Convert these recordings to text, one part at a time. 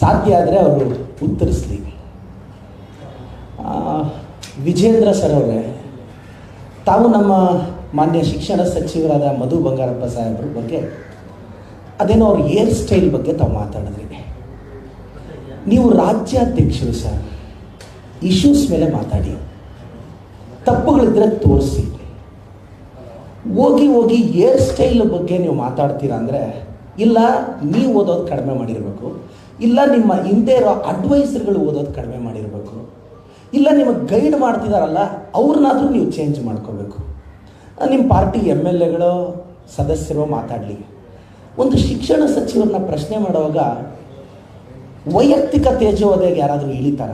ಸಾಧ್ಯ ಆದರೆ ಅವರು ಉತ್ತರಿಸಲಿ ವಿಜೇಂದ್ರ ಸರ್ ಅವರೇ, ತಾವು ನಮ್ಮ ಮಾನ್ಯ ಶಿಕ್ಷಣ ಸಚಿವರಾದ ಮಧು ಬಂಗಾರಪ್ಪ ಸಾಹೇಬ್ರ ಬಗ್ಗೆ, ಅದೇನೋ ಅವ್ರ ಏರ್ ಸ್ಟೈಲ್ ಬಗ್ಗೆ ತಾವು ಮಾತಾಡಿದ್ರಿ. ನೀವು ರಾಜ್ಯಾಧ್ಯಕ್ಷರು ಸರ್, ಇಶ್ಯೂಸ್ ಮೇಲೆ ಮಾತಾಡಿ. ತಪ್ಪುಗಳಿದ್ರೆ ತೋರಿಸಿ. ಹೋಗಿ ಹೋಗಿ ಏರ್ ಸ್ಟೈಲ್ ಬಗ್ಗೆ ನೀವು ಮಾತಾಡ್ತೀರಾ ಅಂದರೆ, ಇಲ್ಲ, ನೀವು ಓದೋದು ಕಡಿಮೆ ಮಾಡಿರಬೇಕು. ಇಲ್ಲ ನಿಮ್ಮ ಹಿಂದೆ ಇರೋ ಅಡ್ವೈಸರ್ಗಳು ಓದೋದು ಕಡಿಮೆ ಮಾಡಿರಬೇಕು. ಇಲ್ಲ ನಿಮಗೆ ಗೈಡ್ ಮಾಡ್ತಿದಾರಲ್ಲ, ಅವ್ರನ್ನಾದರೂ ನೀವು ಚೇಂಜ್ ಮಾಡ್ಕೋಬೇಕು. ನಿಮ್ಮ ಪಾರ್ಟಿ ಎಂ ಎಲ್ ಎಗಳು ಸದಸ್ಯರು ಮಾತಾಡಲಿ. ಒಂದು ಶಿಕ್ಷಣ ಸಚಿವರನ್ನ ಪ್ರಶ್ನೆ ಮಾಡುವಾಗ, ವೈಯಕ್ತಿಕ ತೇಜೋದೆಗೆ ಯಾರಾದರೂ ಇಳಿತಾರ?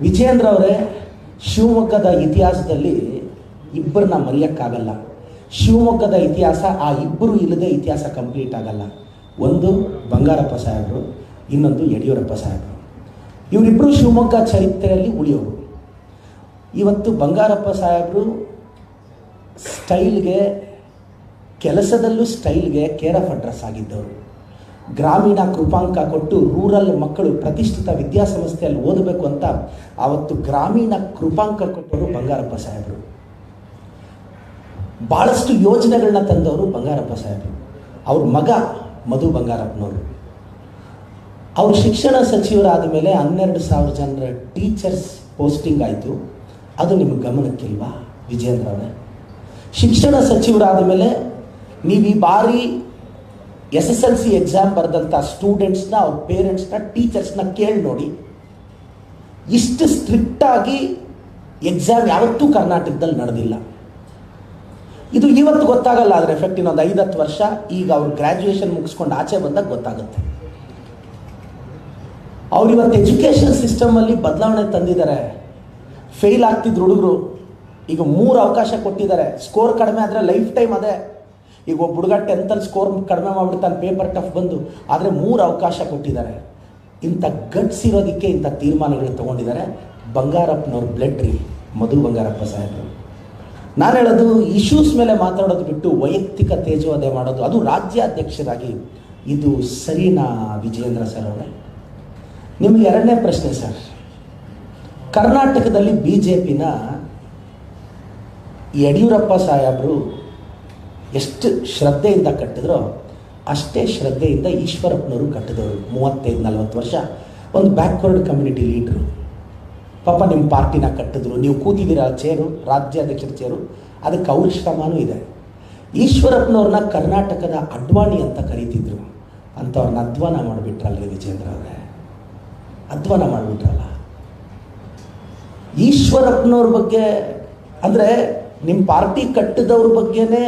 ವಿಜೇಂದ್ರ ಅವರೇ, ಶಿವಮೊಗ್ಗದ ಇತಿಹಾಸದಲ್ಲಿ ಇಬ್ಬರನ್ನ ಮರೆಯೋಕ್ಕಾಗಲ್ಲ. ಶಿವಮೊಗ್ಗದ ಇತಿಹಾಸ, ಆ ಇಬ್ಬರು ಇಲ್ಲದೆ ಇತಿಹಾಸ ಕಂಪ್ಲೀಟ್ ಆಗಲ್ಲ. ಒಂದು ಬಂಗಾರಪ್ಪ ಸಾಹೇಬರು, ಇನ್ನೊಂದು ಯಡಿಯೂರಪ್ಪ ಸಾಹೇಬರು. ಇವರಿಬ್ಬರು ಶಿವಮೊಗ್ಗ ಚರಿತ್ರೆಯಲ್ಲಿ ಉಳಿಯೋರು. ಇವತ್ತು ಬಂಗಾರಪ್ಪ ಸಾಹೇಬರು ಸ್ಟೈಲ್ಗೆ, ಕೆಲಸದಲ್ಲೂ ಸ್ಟೈಲ್ಗೆ ಕೇರ್ ಆಫ್ ಅಡ್ರೆಸ್ ಆಗಿದ್ದವರು. ಗ್ರಾಮೀಣ ಕೃಪಾಂಕ ಕೊಟ್ಟು ರೂರಲ್ ಮಕ್ಕಳು ಪ್ರತಿಷ್ಠಿತ ವಿದ್ಯಾಸಂಸ್ಥೆಯಲ್ಲಿ ಓದಬೇಕು ಅಂತ ಆವತ್ತು ಗ್ರಾಮೀಣ ಕೃಪಾಂಕ ಕೊಟ್ಟವರು ಬಂಗಾರಪ್ಪ ಸಾಹೇಬರು. ಭಾಳಷ್ಟು ಯೋಜನೆಗಳನ್ನ ತಂದವರು ಬಂಗಾರಪ್ಪ ಸಾಹೇಬರು. ಅವ್ರ ಮಗ ಮಧು ಬಂಗಾರಪ್ಪನವರು. ಅವರು ಶಿಕ್ಷಣ ಸಚಿವರಾದ ಮೇಲೆ ಹನ್ನೆರಡು ಸಾವಿರ ಜನರ ಟೀಚರ್ಸ್ ಪೋಸ್ಟಿಂಗ್ ಆಯಿತು. ಅದು ನಿಮ್ಮ ಗಮನಕ್ಕಿಲ್ವಾ, ವಿಜೇಂದ್ರ ಅವರೇ? ಶಿಕ್ಷಣ ಸಚಿವರಾದ ಮೇಲೆ ನೀವು ಈ ಬಾರಿ S S L C exam ಬರೆದಂಥ ಸ್ಟೂಡೆಂಟ್ಸ್ನ ಅವ್ರ ಪೇರೆಂಟ್ಸ್ನ ಟೀಚರ್ಸ್ನ ಕೇಳಿ ನೋಡಿ. ಇಷ್ಟು ಸ್ಟ್ರಿಕ್ಟಾಗಿ ಎಕ್ಸಾಮ್ ಯಾವತ್ತೂ ಕರ್ನಾಟಕದಲ್ಲಿ ನಡೆದಿಲ್ಲ. ಇದು ಇವತ್ತು ಗೊತ್ತಾಗಲ್ಲ ಅದರ ಎಫೆಕ್ಟ್ ಇನ್ನೊಂದು ಐದತ್ತು ವರ್ಷ ಈಗ ಅವ್ರು ಗ್ರ್ಯಾಜುಯೇಷನ್ ಮುಗಿಸ್ಕೊಂಡು ಆಚೆ ಬಂದಾಗ ಗೊತ್ತಾಗುತ್ತೆ. ಅವ್ರು ಇವತ್ತು ಎಜುಕೇಷನ್ ಸಿಸ್ಟಮಲ್ಲಿ ಬದಲಾವಣೆ ತಂದಿದ್ದಾರೆ. ಫೇಲ್ ಆಗ್ತಿದ್ರು ಹುಡುಗರು. ಈಗ ಮೂರು ಅವಕಾಶ ಕೊಟ್ಟಿದ್ದಾರೆ. ಸ್ಕೋರ್ ಕಡಿಮೆ ಆದರೆ ಲೈಫ್ ಟೈಮ್ ಅದೇ. ಈಗ ಒಬ್ಬ ಹುಡುಗ ಟೆಂತಲ್ಲಿ ಸ್ಕೋರ್ ಕಡಿಮೆ ಮಾಡಿಬಿಡ್ತಾನೆ ಪೇಪರ್ ಟಫ್ ಬಂದು, ಆದರೆ ಮೂರು ಅವಕಾಶ ಕೊಟ್ಟಿದ್ದಾರೆ. ಇಂಥ ಗಟ್ಸ್ ಇರೋದಕ್ಕೆ ಇಂಥ ತೀರ್ಮಾನಗಳು ತೊಗೊಂಡಿದ್ದಾರೆ ಬಂಗಾರಪ್ಪನವ್ರ ಬ್ಲಡ್ ರೀ, ಮಧು ಬಂಗಾರಪ್ಪ ಸಾಹೇಬರು. ನಾನು ಹೇಳೋದು ಇಶ್ಯೂಸ್ ಮೇಲೆ ಮಾತಾಡೋದು ಬಿಟ್ಟು ವೈಯಕ್ತಿಕ ತೇಜೋವಧೆ ಮಾಡೋದು, ಅದು ರಾಜ್ಯಾಧ್ಯಕ್ಷರಾಗಿ ಇದು ಸರಿನಾ ವಿಜಯೇಂದ್ರ ಸರ್ ಅವರೇ. ನಿಮಗೆ ಎರಡನೇ ಪ್ರಶ್ನೆ ಸರ್ ಕರ್ನಾಟಕದಲ್ಲಿ ಬಿ ಜೆ ಪಿನ ಯಡಿಯೂರಪ್ಪ ಸಾಹೇಬರು ಎಷ್ಟು ಶ್ರದ್ಧೆಯಿಂದ ಕಟ್ಟಿದ್ರೋ, ಅಷ್ಟೇ ಶ್ರದ್ಧೆಯಿಂದ ಈಶ್ವರಪ್ಪನವರು ಕಟ್ಟಿದವರು ಮೂವತ್ತೈದು ನಲವತ್ತು ವರ್ಷ. ಒಂದು ಬ್ಯಾಕ್ವರ್ಡ್ ಕಮ್ಯುನಿಟಿ ಲೀಡ್ರು ಪಾಪ ನಿಮ್ಮ ಪಾರ್ಟಿನ ಕಟ್ಟಿದ್ರು. ನೀವು ಕೂತಿದ್ದೀರ ಚೇರು ರಾಜ್ಯಾಧ್ಯಕ್ಷರ ಚೇರು ಅದಕ್ಕೆ ಅವ್ರ ಶ್ರಮನೂ ಇದೆ. ಈಶ್ವರಪ್ಪನವ್ರನ್ನ ಕರ್ನಾಟಕದ ಅಡ್ವಾಣಿ ಅಂತ ಕರೀತಿದ್ರು. ಅಂಥವ್ರನ್ನ ಅಧ್ವಾನ ಮಾಡಿಬಿಟ್ರಲ್ರಿ ವಿಜೇಂದ್ರ ಅವರೇ. ಅಧ್ವಾನ ಮಾಡಿಬಿಟ್ರಲ್ಲ. ಈಶ್ವರಪ್ಪನವ್ರ ಬಗ್ಗೆ ಅಂದರೆ ನಿಮ್ಮ ಪಾರ್ಟಿ ಕಟ್ಟಿದವ್ರ ಬಗ್ಗೆನೇ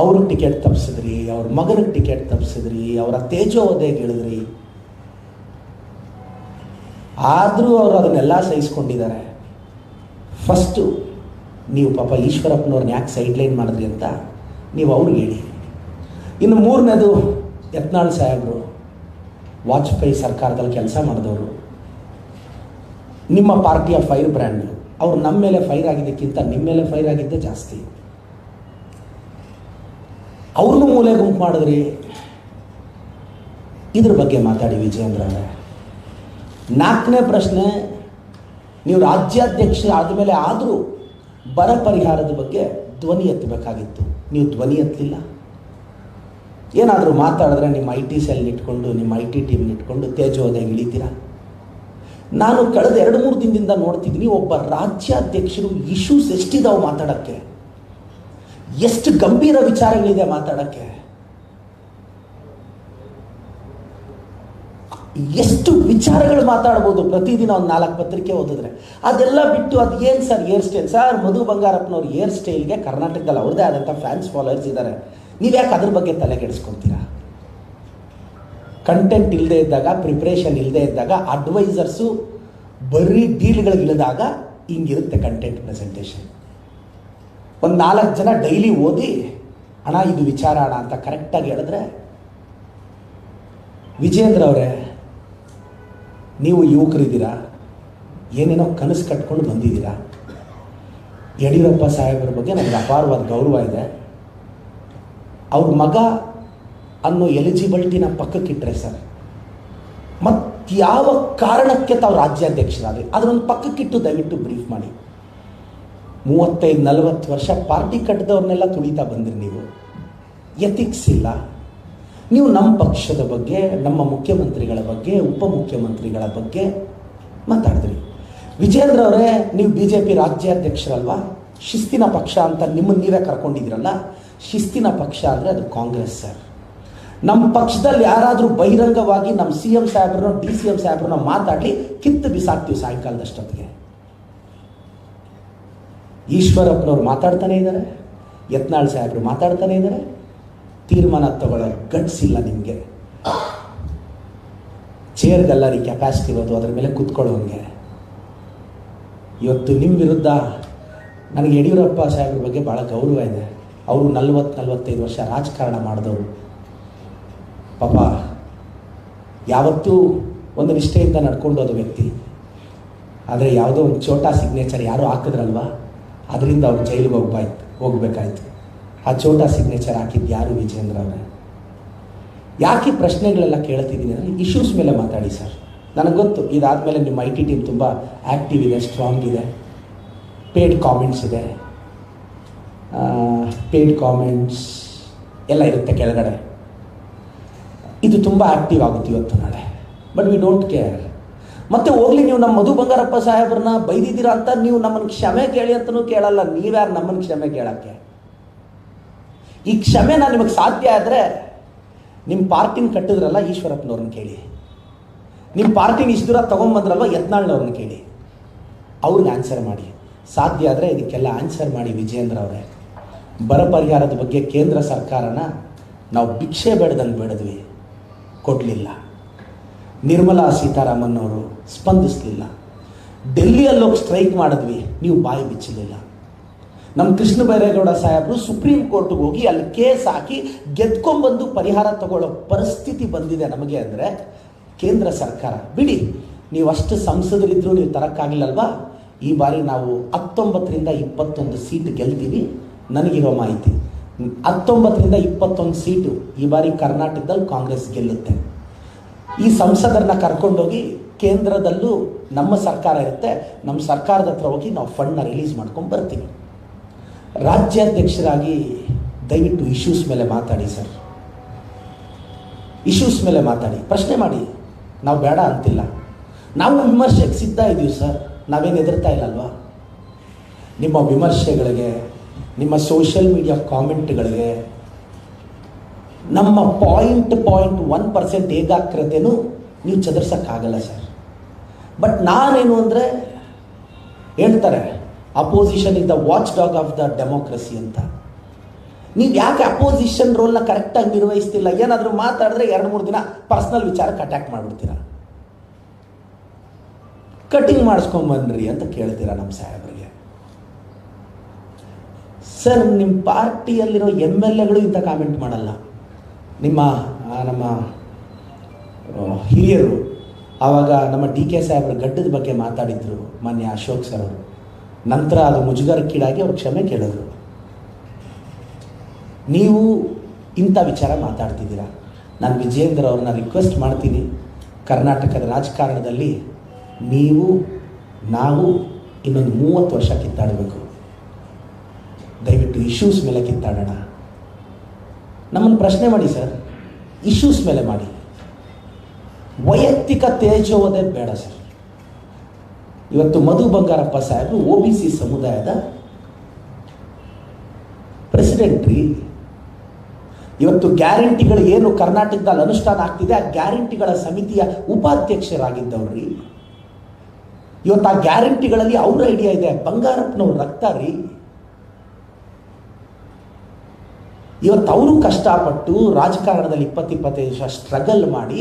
ಅವ್ರಿಗೆ ಟಿಕೆಟ್ ತಪ್ಪಿಸಿದ್ರಿ ಅವ್ರ ಮಗನಿಗೆ ಟಿಕೆಟ್ ತಪ್ಪಿಸಿದ್ರಿ ಅವರ ತೇಜೋವಧೆಗೆ ಇಳಿದ್ರಿ. ಆದರೂ ಅವರು ಅದನ್ನೆಲ್ಲ ಸಹಿಸ್ಕೊಂಡಿದ್ದಾರೆ. ಫಸ್ಟು ನೀವು ಪಾಪ ಈಶ್ವರಪ್ಪನವ್ರನ್ನ ಯಾಕೆ ಸೈಡ್ ಲೈನ್ ಮಾಡಿದ್ರಿ ಅಂತ ನೀವು ಅವ್ರಿಗೆ ಹೇಳಿ. ಇನ್ನು ಮೂರನೇದು ಯತ್ನಾಳ್ ಸಾಹೇಬರು, ವಾಜಪೇಯಿ ಸರ್ಕಾರದಲ್ಲಿ ಕೆಲಸ ಮಾಡಿದವರು, ನಿಮ್ಮ ಪಾರ್ಟಿಯ ಫೈರ್ ಬ್ರ್ಯಾಂಡು ಅವ್ರು ನಮ್ಮ ಮೇಲೆ ಫೈರ್ ಆಗಿದ್ದಕ್ಕಿಂತ ನಿಮ್ಮ ಮೇಲೆ ಫೈರ್ ಆಗಿದ್ದೇ ಜಾಸ್ತಿ. ಅವ್ರನ್ನೂ ಮೂಲೆ ಗುಂಪು ಮಾಡಿದ್ರಿ. ಇದ್ರ ಬಗ್ಗೆ ಮಾತಾಡಿ ವಿಜಯೇಂದ್ರ ಅವರೇ. ನಾಲ್ಕನೇ ಪ್ರಶ್ನೆ, ನೀವು ರಾಜ್ಯಾಧ್ಯಕ್ಷ ಆದಮೇಲೆ ಆದರೂ ಬರ ಪರಿಹಾರದ ಬಗ್ಗೆ ಧ್ವನಿ ಎತ್ತಬೇಕಾಗಿತ್ತು. ನೀವು ಧ್ವನಿ ಎತ್ತಲಿಲ್ಲ? ಏನಾದರೂ ಮಾತಾಡಿದ್ರೆ ನಿಮ್ಮ ಐ ಟಿ ಸೆಲ್ ಇಟ್ಕೊಂಡು, ನಿಮ್ಮ ಐ ಟಿ ಟೀಮ್ ಇಟ್ಕೊಂಡು ತೇಜೋದಯ ಇಳಿತೀರಾ ನಾನು ಕಳೆದ ಎರಡು ಮೂರು ದಿನದಿಂದ ನೋಡ್ತಿದ್ದೀನಿ ಒಬ್ಬ ರಾಜ್ಯಾಧ್ಯಕ್ಷರು ಇಶ್ಯೂಸ್ ಎಷ್ಟಿದಾವೆ ಮಾತಾಡೋಕ್ಕೆ? ಎಷ್ಟು ಗಂಭೀರ ವಿಚಾರಗಳಿದೆ ಮಾತಾಡೋಕ್ಕೆ? ಎಷ್ಟು ವಿಚಾರಗಳು ಮಾತಾಡ್ಬೋದು ಪ್ರತಿದಿನ ಒಂದು ನಾಲ್ಕು ಪತ್ರಿಕೆ ಓದಿದ್ರೆ. ಅದೆಲ್ಲ ಬಿಟ್ಟು ಅದು ಏನು sir air style? Sir, Madhu ಬಂಗಾರಪ್ಪನವ್ರ air ಸ್ಟೈಲ್ಗೆ ಕರ್ನಾಟಕದಲ್ಲಿ ಅವ್ರದ್ದೇ ಆದಂಥ ಫ್ಯಾನ್ಸ್ ಫಾಲೋವರ್ಸ್ ಇದ್ದಾರೆ ನೀವು ಯಾಕೆ ಅದ್ರ ಬಗ್ಗೆ ತಲೆ ಕೆಡಿಸ್ಕೊತೀರಾ? ಕಂಟೆಂಟ್ ಇಲ್ಲದೆ ಇದ್ದಾಗ ಪ್ರಿಪ್ರೇಷನ್ ಇಲ್ಲದೆ ಇದ್ದಾಗ ಅಡ್ವೈಸರ್ಸು ಬರೀ ಡೀಲ್ಗಳಿಗೆ ಇಳಿದಾಗ ಹಿಂಗಿರುತ್ತೆ ಕಂಟೆಂಟ್ ಪ್ರೆಸೆಂಟೇಷನ್ ಒಂದು ನಾಲ್ಕು ಜನ ಡೈಲಿ ಓದಿ, ಅಣ್ಣ, ಇದು ವಿಚಾರ ಅಣ್ಣ ಅಂತ ಕರೆಕ್ಟಾಗಿ ಹೇಳಿದ್ರೆ, ವಿಜೇಂದ್ರ ಅವರೇ ನೀವು ಯುವಕರಿದ್ದೀರಾ? ಏನೇನೋ ಕನಸು ಕಟ್ಕೊಂಡು ಬಂದಿದ್ದೀರಾ? ಯಡಿಯೂರಪ್ಪ ಸಾಹೇಬರ ಬಗ್ಗೆ ನನಗೆ ಅಪಾರವಾದ ಗೌರವ ಇದೆ. ಅವ್ರ ಮಗ ಅನ್ನೋ ಎಲಿಜಿಬಿಲಿಟಿನ ಪಕ್ಕಕ್ಕಿಟ್ರೆ ಸರ್ ಯಾವ ಕಾರಣಕ್ಕೆ ತಾವು ರಾಜ್ಯಾಧ್ಯಕ್ಷರಾದ್ರಿ? ಅದನ್ನೊಂದು ಪಕ್ಕಕ್ಕಿಟ್ಟು ದಯವಿಟ್ಟು ಬ್ರೀಫ್ ಮಾಡಿ. ಮೂವತ್ತೈದು ನಲವತ್ತು ವರ್ಷ ಪಾರ್ಟಿ ಕಟ್ಟಿದವ್ರನ್ನೆಲ್ಲ ತುಳಿತಾ ಬಂದ್ರಿ ನೀವು. ಎಥಿಕ್ಸ್ ಇಲ್ಲ. ನೀವು ನಮ್ಮ ಪಕ್ಷದ ಬಗ್ಗೆ, ನಮ್ಮ ಮುಖ್ಯಮಂತ್ರಿಗಳ ಬಗ್ಗೆ, ಉಪಮುಖ್ಯಮಂತ್ರಿಗಳ ಬಗ್ಗೆ ಮಾತಾಡಿದ್ರಿ. ವಿಜೇಂದ್ರ ಅವರೇ ನೀವು ಬಿ ಜೆ ಪಿ ರಾಜ್ಯಾಧ್ಯಕ್ಷರಲ್ವಾ? ಶಿಸ್ತಿನ ಪಕ್ಷ ಅಂತ ನಿಮ್ಮನ್ನು ನೀವೇ ಕರ್ಕೊಂಡಿದ್ದೀರಲ್ಲ? ಶಿಸ್ತಿನ ಪಕ್ಷ ಅಂದರೆ ಅದು ಕಾಂಗ್ರೆಸ್ ಸರ್. ನಮ್ಮ ಪಕ್ಷದಲ್ಲಿ ಯಾರಾದರೂ ಬಹಿರಂಗವಾಗಿ ನಮ್ಮ ಸಿ ಎಂ ಸಾಹೇಬ್ರನ್ನ, ಡಿ ಸಿ ಎಂ ಸಾಹೇಬ್ರನ್ನ ಮಾತಾಡಲಿ ಕಿತ್ತು ಬಿಸಾಕ್ತೀವಿ ಸಾಯಂಕಾಲದಷ್ಟೊತ್ತಿಗೆ. ಈಶ್ವರಪ್ಪನವ್ರು ಮಾತಾಡ್ತಾನೆ ಇದ್ದಾರೆ, ಯತ್ನಾಳ್ ಸಾಹೇಬ್ರು ಮಾತಾಡ್ತಾನೆ ಇದ್ದಾರೆ ತೀರ್ಮಾನ ತಗೊಳ್ಳೋ ಗಟ್ಸ್ ನಿಮಗೆ. ಚೇರ್ಗೆಲ್ಲ ರೀ ಕೆಪಾಸಿಟಿ ಇರೋದು, ಅದ್ರ ಮೇಲೆ ಕುತ್ಕೊಳ್ಳೋಂಗೆ ಇವತ್ತು ನಿಮ್ಮ ವಿರುದ್ಧ ನನಗೆ ಯಡಿಯೂರಪ್ಪ ಸಾಹೇಬ್ರ ಬಗ್ಗೆ ಭಾಳ ಗೌರವ ಇದೆ. ಅವರು ನಲ್ವತ್ತು ನಲ್ವತ್ತೈದು ವರ್ಷ ರಾಜಕಾರಣ ಮಾಡಿದವರು. ಪಾಪ, ಯಾವತ್ತೂ ಒಂದು ನಿಷ್ಠೆಯಿಂದ ನಡ್ಕೊಂಡು ಹೋದ ವ್ಯಕ್ತಿ. ಆದರೆ ಯಾವುದೋ ಒಂದು ಚೋಟಾ ಸಿಗ್ನೇಚರ್ ಯಾರೂ ಹಾಕಿದ್ರಲ್ವಾ? ಅದರಿಂದ ಅವ್ರು ಜೈಲಿಗೆ ಹೋಗ್ಬಾಯ್ತು ಹೋಗ್ಬೇಕಾಯ್ತು. ಆ ಚೋಟಾ ಸಿಗ್ನೇಚರ್ ಹಾಕಿದ್ದು ಯಾರು ವಿಜೇಂದ್ರ ಅವರೇ? ಯಾಕೆ ಪ್ರಶ್ನೆಗಳೆಲ್ಲ ಕೇಳ್ತಿದ್ದೀನಿ ಅಂದರೆ ಇಶ್ಯೂಸ್ ಮೇಲೆ ಮಾತಾಡಿ ಸರ್ ನನಗೆ ಗೊತ್ತು, ಇದಾದಮೇಲೆ ನಿಮ್ಮ ಐ ಟಿ ಟೀಮ್ ತುಂಬ ಆ್ಯಕ್ಟಿವ್ ಇದೆ ಸ್ಟ್ರಾಂಗ್ ಇದೆ. ಪೇಡ್ ಕಾಮೆಂಟ್ಸ್ ಇದೆ. ಪೇಡ್ ಕಾಮೆಂಟ್ಸ್ ಎಲ್ಲ ಇರುತ್ತೆ ಕೆಳಗಡೆ. ಇದು ತುಂಬ ಆ್ಯಕ್ಟಿವ್ ಆಗುತ್ತೆ ಇವತ್ತು ನಾಳೆ. ಬಟ್ ವಿ ಡೋಂಟ್ ಕೇರ್ ಮತ್ತೆ ಹೋಗ್ಲಿ, ನೀವು ನಮ್ಮ ಮಧು ಬಂಗಾರಪ್ಪ ಸಾಹೇಬ್ರನ್ನ ಬೈದಿದ್ದೀರಾ ಅಂತ ನೀವು ನಮ್ಮನ್ನು ಕ್ಷಮೆ ಕೇಳಿ ಅಂತಲೂ ಕೇಳಲ್ಲ. ನೀವ್ಯಾರು ನಮ್ಮನ್ನು ಕ್ಷಮೆ ಕೇಳಕ್ಕೆ? ಈ ಕ್ಷಮೆ ನಾನು ನಿಮಗೆ ಸಾಧ್ಯ ಆದರೆ ನಿಮ್ಮ ಪಾರ್ಟಿನ ಕಟ್ಟಿದ್ರಲ್ಲ ಈಶ್ವರಪ್ಪನವ್ರನ್ನ ಕೇಳಿ. ನಿಮ್ಮ ಪಾರ್ಟಿನ ಇಷ್ಟು ದೂರ ತೊಗೊಂಬಂದ್ರಲ್ವ ಯತ್ನಾಳ್ನವ್ರನ್ನ ಕೇಳಿ. ಅವ್ರಿಗೆ ಆನ್ಸರ್ ಮಾಡಿ. ಸಾಧ್ಯ ಆದರೆ ಇದಕ್ಕೆಲ್ಲ ಆನ್ಸರ್ ಮಾಡಿ ವಿಜೇಂದ್ರ ಅವರೇ. ಬರ ಪರಿಹಾರದ ಬಗ್ಗೆ ಕೇಂದ್ರ ಸರ್ಕಾರನ ನಾವು ಭಿಕ್ಷೆ ಬೇಡದಂಗೆ ಬೇಡದ್ವಿ. ಕೊಡಲಿಲ್ಲ. ನಿರ್ಮಲಾ ಸೀತಾರಾಮನ್ ಅವರು ಸ್ಪಂದಿಸಲಿಲ್ಲ. ಡೆಲ್ಲಿಯಲ್ಲಿ ಹೋಗಿ ಸ್ಟ್ರೈಕ್ ಮಾಡಿದ್ವಿ. ನೀವು ಬಾಯಿ ಬಿಚ್ಚಲಿಲ್ಲ ನಮ್ಮ ಕೃಷ್ಣ ಬೈರೇಗೌಡ ಸಾಹೇಬರು ಸುಪ್ರೀಂ ಕೋರ್ಟ್ಗೆ ಹೋಗಿ ಅಲ್ಲಿ ಕೇಸ್ ಹಾಕಿ ಗೆದ್ಕೊಂಡ್ಬಂದು ಪರಿಹಾರ ತಗೊಳ್ಳೋ ಪರಿಸ್ಥಿತಿ ಬಂದಿದೆ ನಮಗೆ ಅಂದರೆ ಕೇಂದ್ರ ಸರ್ಕಾರ. ಬಿಡಿ, ನೀವು ಅಷ್ಟು ಸಂಸದರಿದ್ದರೂ ನೀವು ತರೋಕ್ಕಾಗಿಲ್ಲಲ್ವಾ ಈ ಬಾರಿ ನಾವು ಹತ್ತೊಂಬತ್ತರಿಂದ ಇಪ್ಪತ್ತೊಂದು ಸೀಟ್ ಗೆಲ್ತೀವಿ. ನನಗಿರೋ ಮಾಹಿತಿ, ಹತ್ತೊಂಬತ್ತರಿಂದ ಇಪ್ಪತ್ತೊಂದು ಸೀಟು ಈ ಬಾರಿ ಕರ್ನಾಟಕದಲ್ಲಿ ಕಾಂಗ್ರೆಸ್ ಗೆಲ್ಲುತ್ತೆ. ಈ ಸಂಸದರನ್ನ ಕರ್ಕೊಂಡೋಗಿ ಕೇಂದ್ರದಲ್ಲೂ ನಮ್ಮ ಸರ್ಕಾರ ಇರುತ್ತೆ. ನಮ್ಮ ಸರ್ಕಾರದ ಹತ್ರ ಹೋಗಿ ನಾವು ಫಂಡ್ನ ರಿಲೀಸ್ ಮಾಡ್ಕೊಂಡು ಬರ್ತೀವಿ. ರಾಜ್ಯಾಧ್ಯಕ್ಷರಾಗಿ ದಯವಿಟ್ಟು ಇಶ್ಯೂಸ್ ಮೇಲೆ ಮಾತಾಡಿ ಸರ್ ಇಶ್ಯೂಸ್ ಮೇಲೆ ಮಾತಾಡಿ. ಪ್ರಶ್ನೆ ಮಾಡಿ. ನಾವು ಬೇಡ ಅಂತಿಲ್ಲ. ನಾವು ವಿಮರ್ಶೆಗೆ ಸಿದ್ಧ ಇದ್ದೀವಿ ಸರ್ ನಾವೇನು ಎದುರ್ತಾ ಇಲ್ಲ ಅಲ್ವಾ ನಿಮ್ಮ ವಿಮರ್ಶೆಗಳಿಗೆ, ನಿಮ್ಮ ಸೋಷಿಯಲ್ ಮೀಡಿಯಾ ಕಾಮೆಂಟ್ಗಳಿಗೆ ನಮ್ಮ ಪಾಯಿಂಟ್ ಪಾಯಿಂಟ್ ಒನ್ ಪರ್ಸೆಂಟ್ ಏಕಾಗ್ರತೆನೂ ನೀವು ಚದರ್ಸೋಕ್ಕಾಗಲ್ಲ ಸರ್ ಬಟ್ ನಾನೇನು ಅಂದರೆ, ಹೇಳ್ತಾರೆ opposition is the watch dog of the democracy ಅಂತ. ನೀವು ಯಾಕೆ ಅಪೋಸಿಷನ್ ರೋಲ್ನ ಕರೆಕ್ಟಾಗಿ ನಿರ್ವಹಿಸ್ತಿಲ್ಲ? ಏನಾದರೂ ಮಾತಾಡಿದ್ರೆ ಎರಡು, ಮೂರು ದಿನ ಪರ್ಸ್ನಲ್ ವಿಚಾರಕ್ಕೆ ಅಟ್ಯಾಕ್ ಮಾಡಿಬಿಡ್ತೀರಾ? ಕಟಿಂಗ್ ಮಾಡಿಸ್ಕೊಂಬನ್ರಿ ಅಂತ ಕೇಳ್ತೀರಾ ನಮ್ಮ ಸಾಹೇಬರಿಗೆ. ಸರ್ ನಿಮ್ಮ ಪಾರ್ಟಿಯಲ್ಲಿರೋ ಎಂ ಎಲ್ ಎಗಳು ಇಂಥ ಕಾಮೆಂಟ್ ಮಾಡಲ್ಲ. ನಿಮ್ಮ ನಮ್ಮ ಹಿರಿಯರು, ಆವಾಗ ನಮ್ಮ ಡಿ ಕೆ ಸಾಹೇಬ್ರ ಗಡ್ಡದ ಬಗ್ಗೆ ಮಾತಾಡಿದ್ರು ಮಾನ್ಯ ಅಶೋಕ್ ಸರ್ ಅವರು. ನಂತರ ಅದು ಮುಜುಗರಕ್ಕೀಡಾಗಿ ಅವರು ಕ್ಷಮೆ ಕೇಳಿದ್ರು. ನೀವು ಇಂಥ ವಿಚಾರ ಮಾತಾಡ್ತಿದ್ದೀರಾ? ನಾನು ವಿಜೇಂದ್ರ ಅವ್ರನ್ನ ರಿಕ್ವೆಸ್ಟ್ ಮಾಡ್ತೀನಿ. ಕರ್ನಾಟಕದ ರಾಜಕಾರಣದಲ್ಲಿ ನೀವು, ನಾವು ಇನ್ನೊಂದು ಮೂವತ್ತು ವರ್ಷ ಕಿತ್ತಾಡಬೇಕು. ದಯವಿಟ್ಟು ಇಶ್ಯೂಸ್ ಮೇಲೆ ಕಿತ್ತಾಡೋಣ. ನಮ್ಮನ್ನು ಪ್ರಶ್ನೆ ಮಾಡಿ ಸರ್. ಇಶ್ಯೂಸ್ ಮೇಲೆ ಮಾಡಿ. ವೈಯಕ್ತಿಕ ತೇಜೋದೇ ಬೇಡ ಸರ್. ಇವತ್ತು ಮಧು ಬಂಗಾರಪ್ಪ ಸಾಹೇಬರು ಒ ಬಿ ಸಿ ಸಮುದಾಯದ ಪ್ರೆಸಿಡೆಂಟ್ ರೀ. ಇವತ್ತು ಗ್ಯಾರಂಟಿಗಳು ಏನು ಕರ್ನಾಟಕದಲ್ಲಿ ಅನುಷ್ಠಾನ ಆಗ್ತಿದೆ, ಆ ಗ್ಯಾರಂಟಿಗಳ ಸಮಿತಿಯ ಉಪಾಧ್ಯಕ್ಷರಾಗಿದ್ದವ್ರಿ ಇವತ್ತು ಆ ಗ್ಯಾರಂಟಿಗಳಲ್ಲಿ ಅವ್ರ ಐಡಿಯಾ ಇದೆ, ಬಂಗಾರಪ್ಪನವ್ರು ರಕ್ತ ರೀ. ಇವತ್ತು ಅವರು ಕಷ್ಟಪಟ್ಟು ರಾಜಕಾರಣದಲ್ಲಿ ಇಪ್ಪತ್ತಿಪ್ಪತ್ತೈದು ವರ್ಷ ಸ್ಟ್ರಗಲ್ ಮಾಡಿ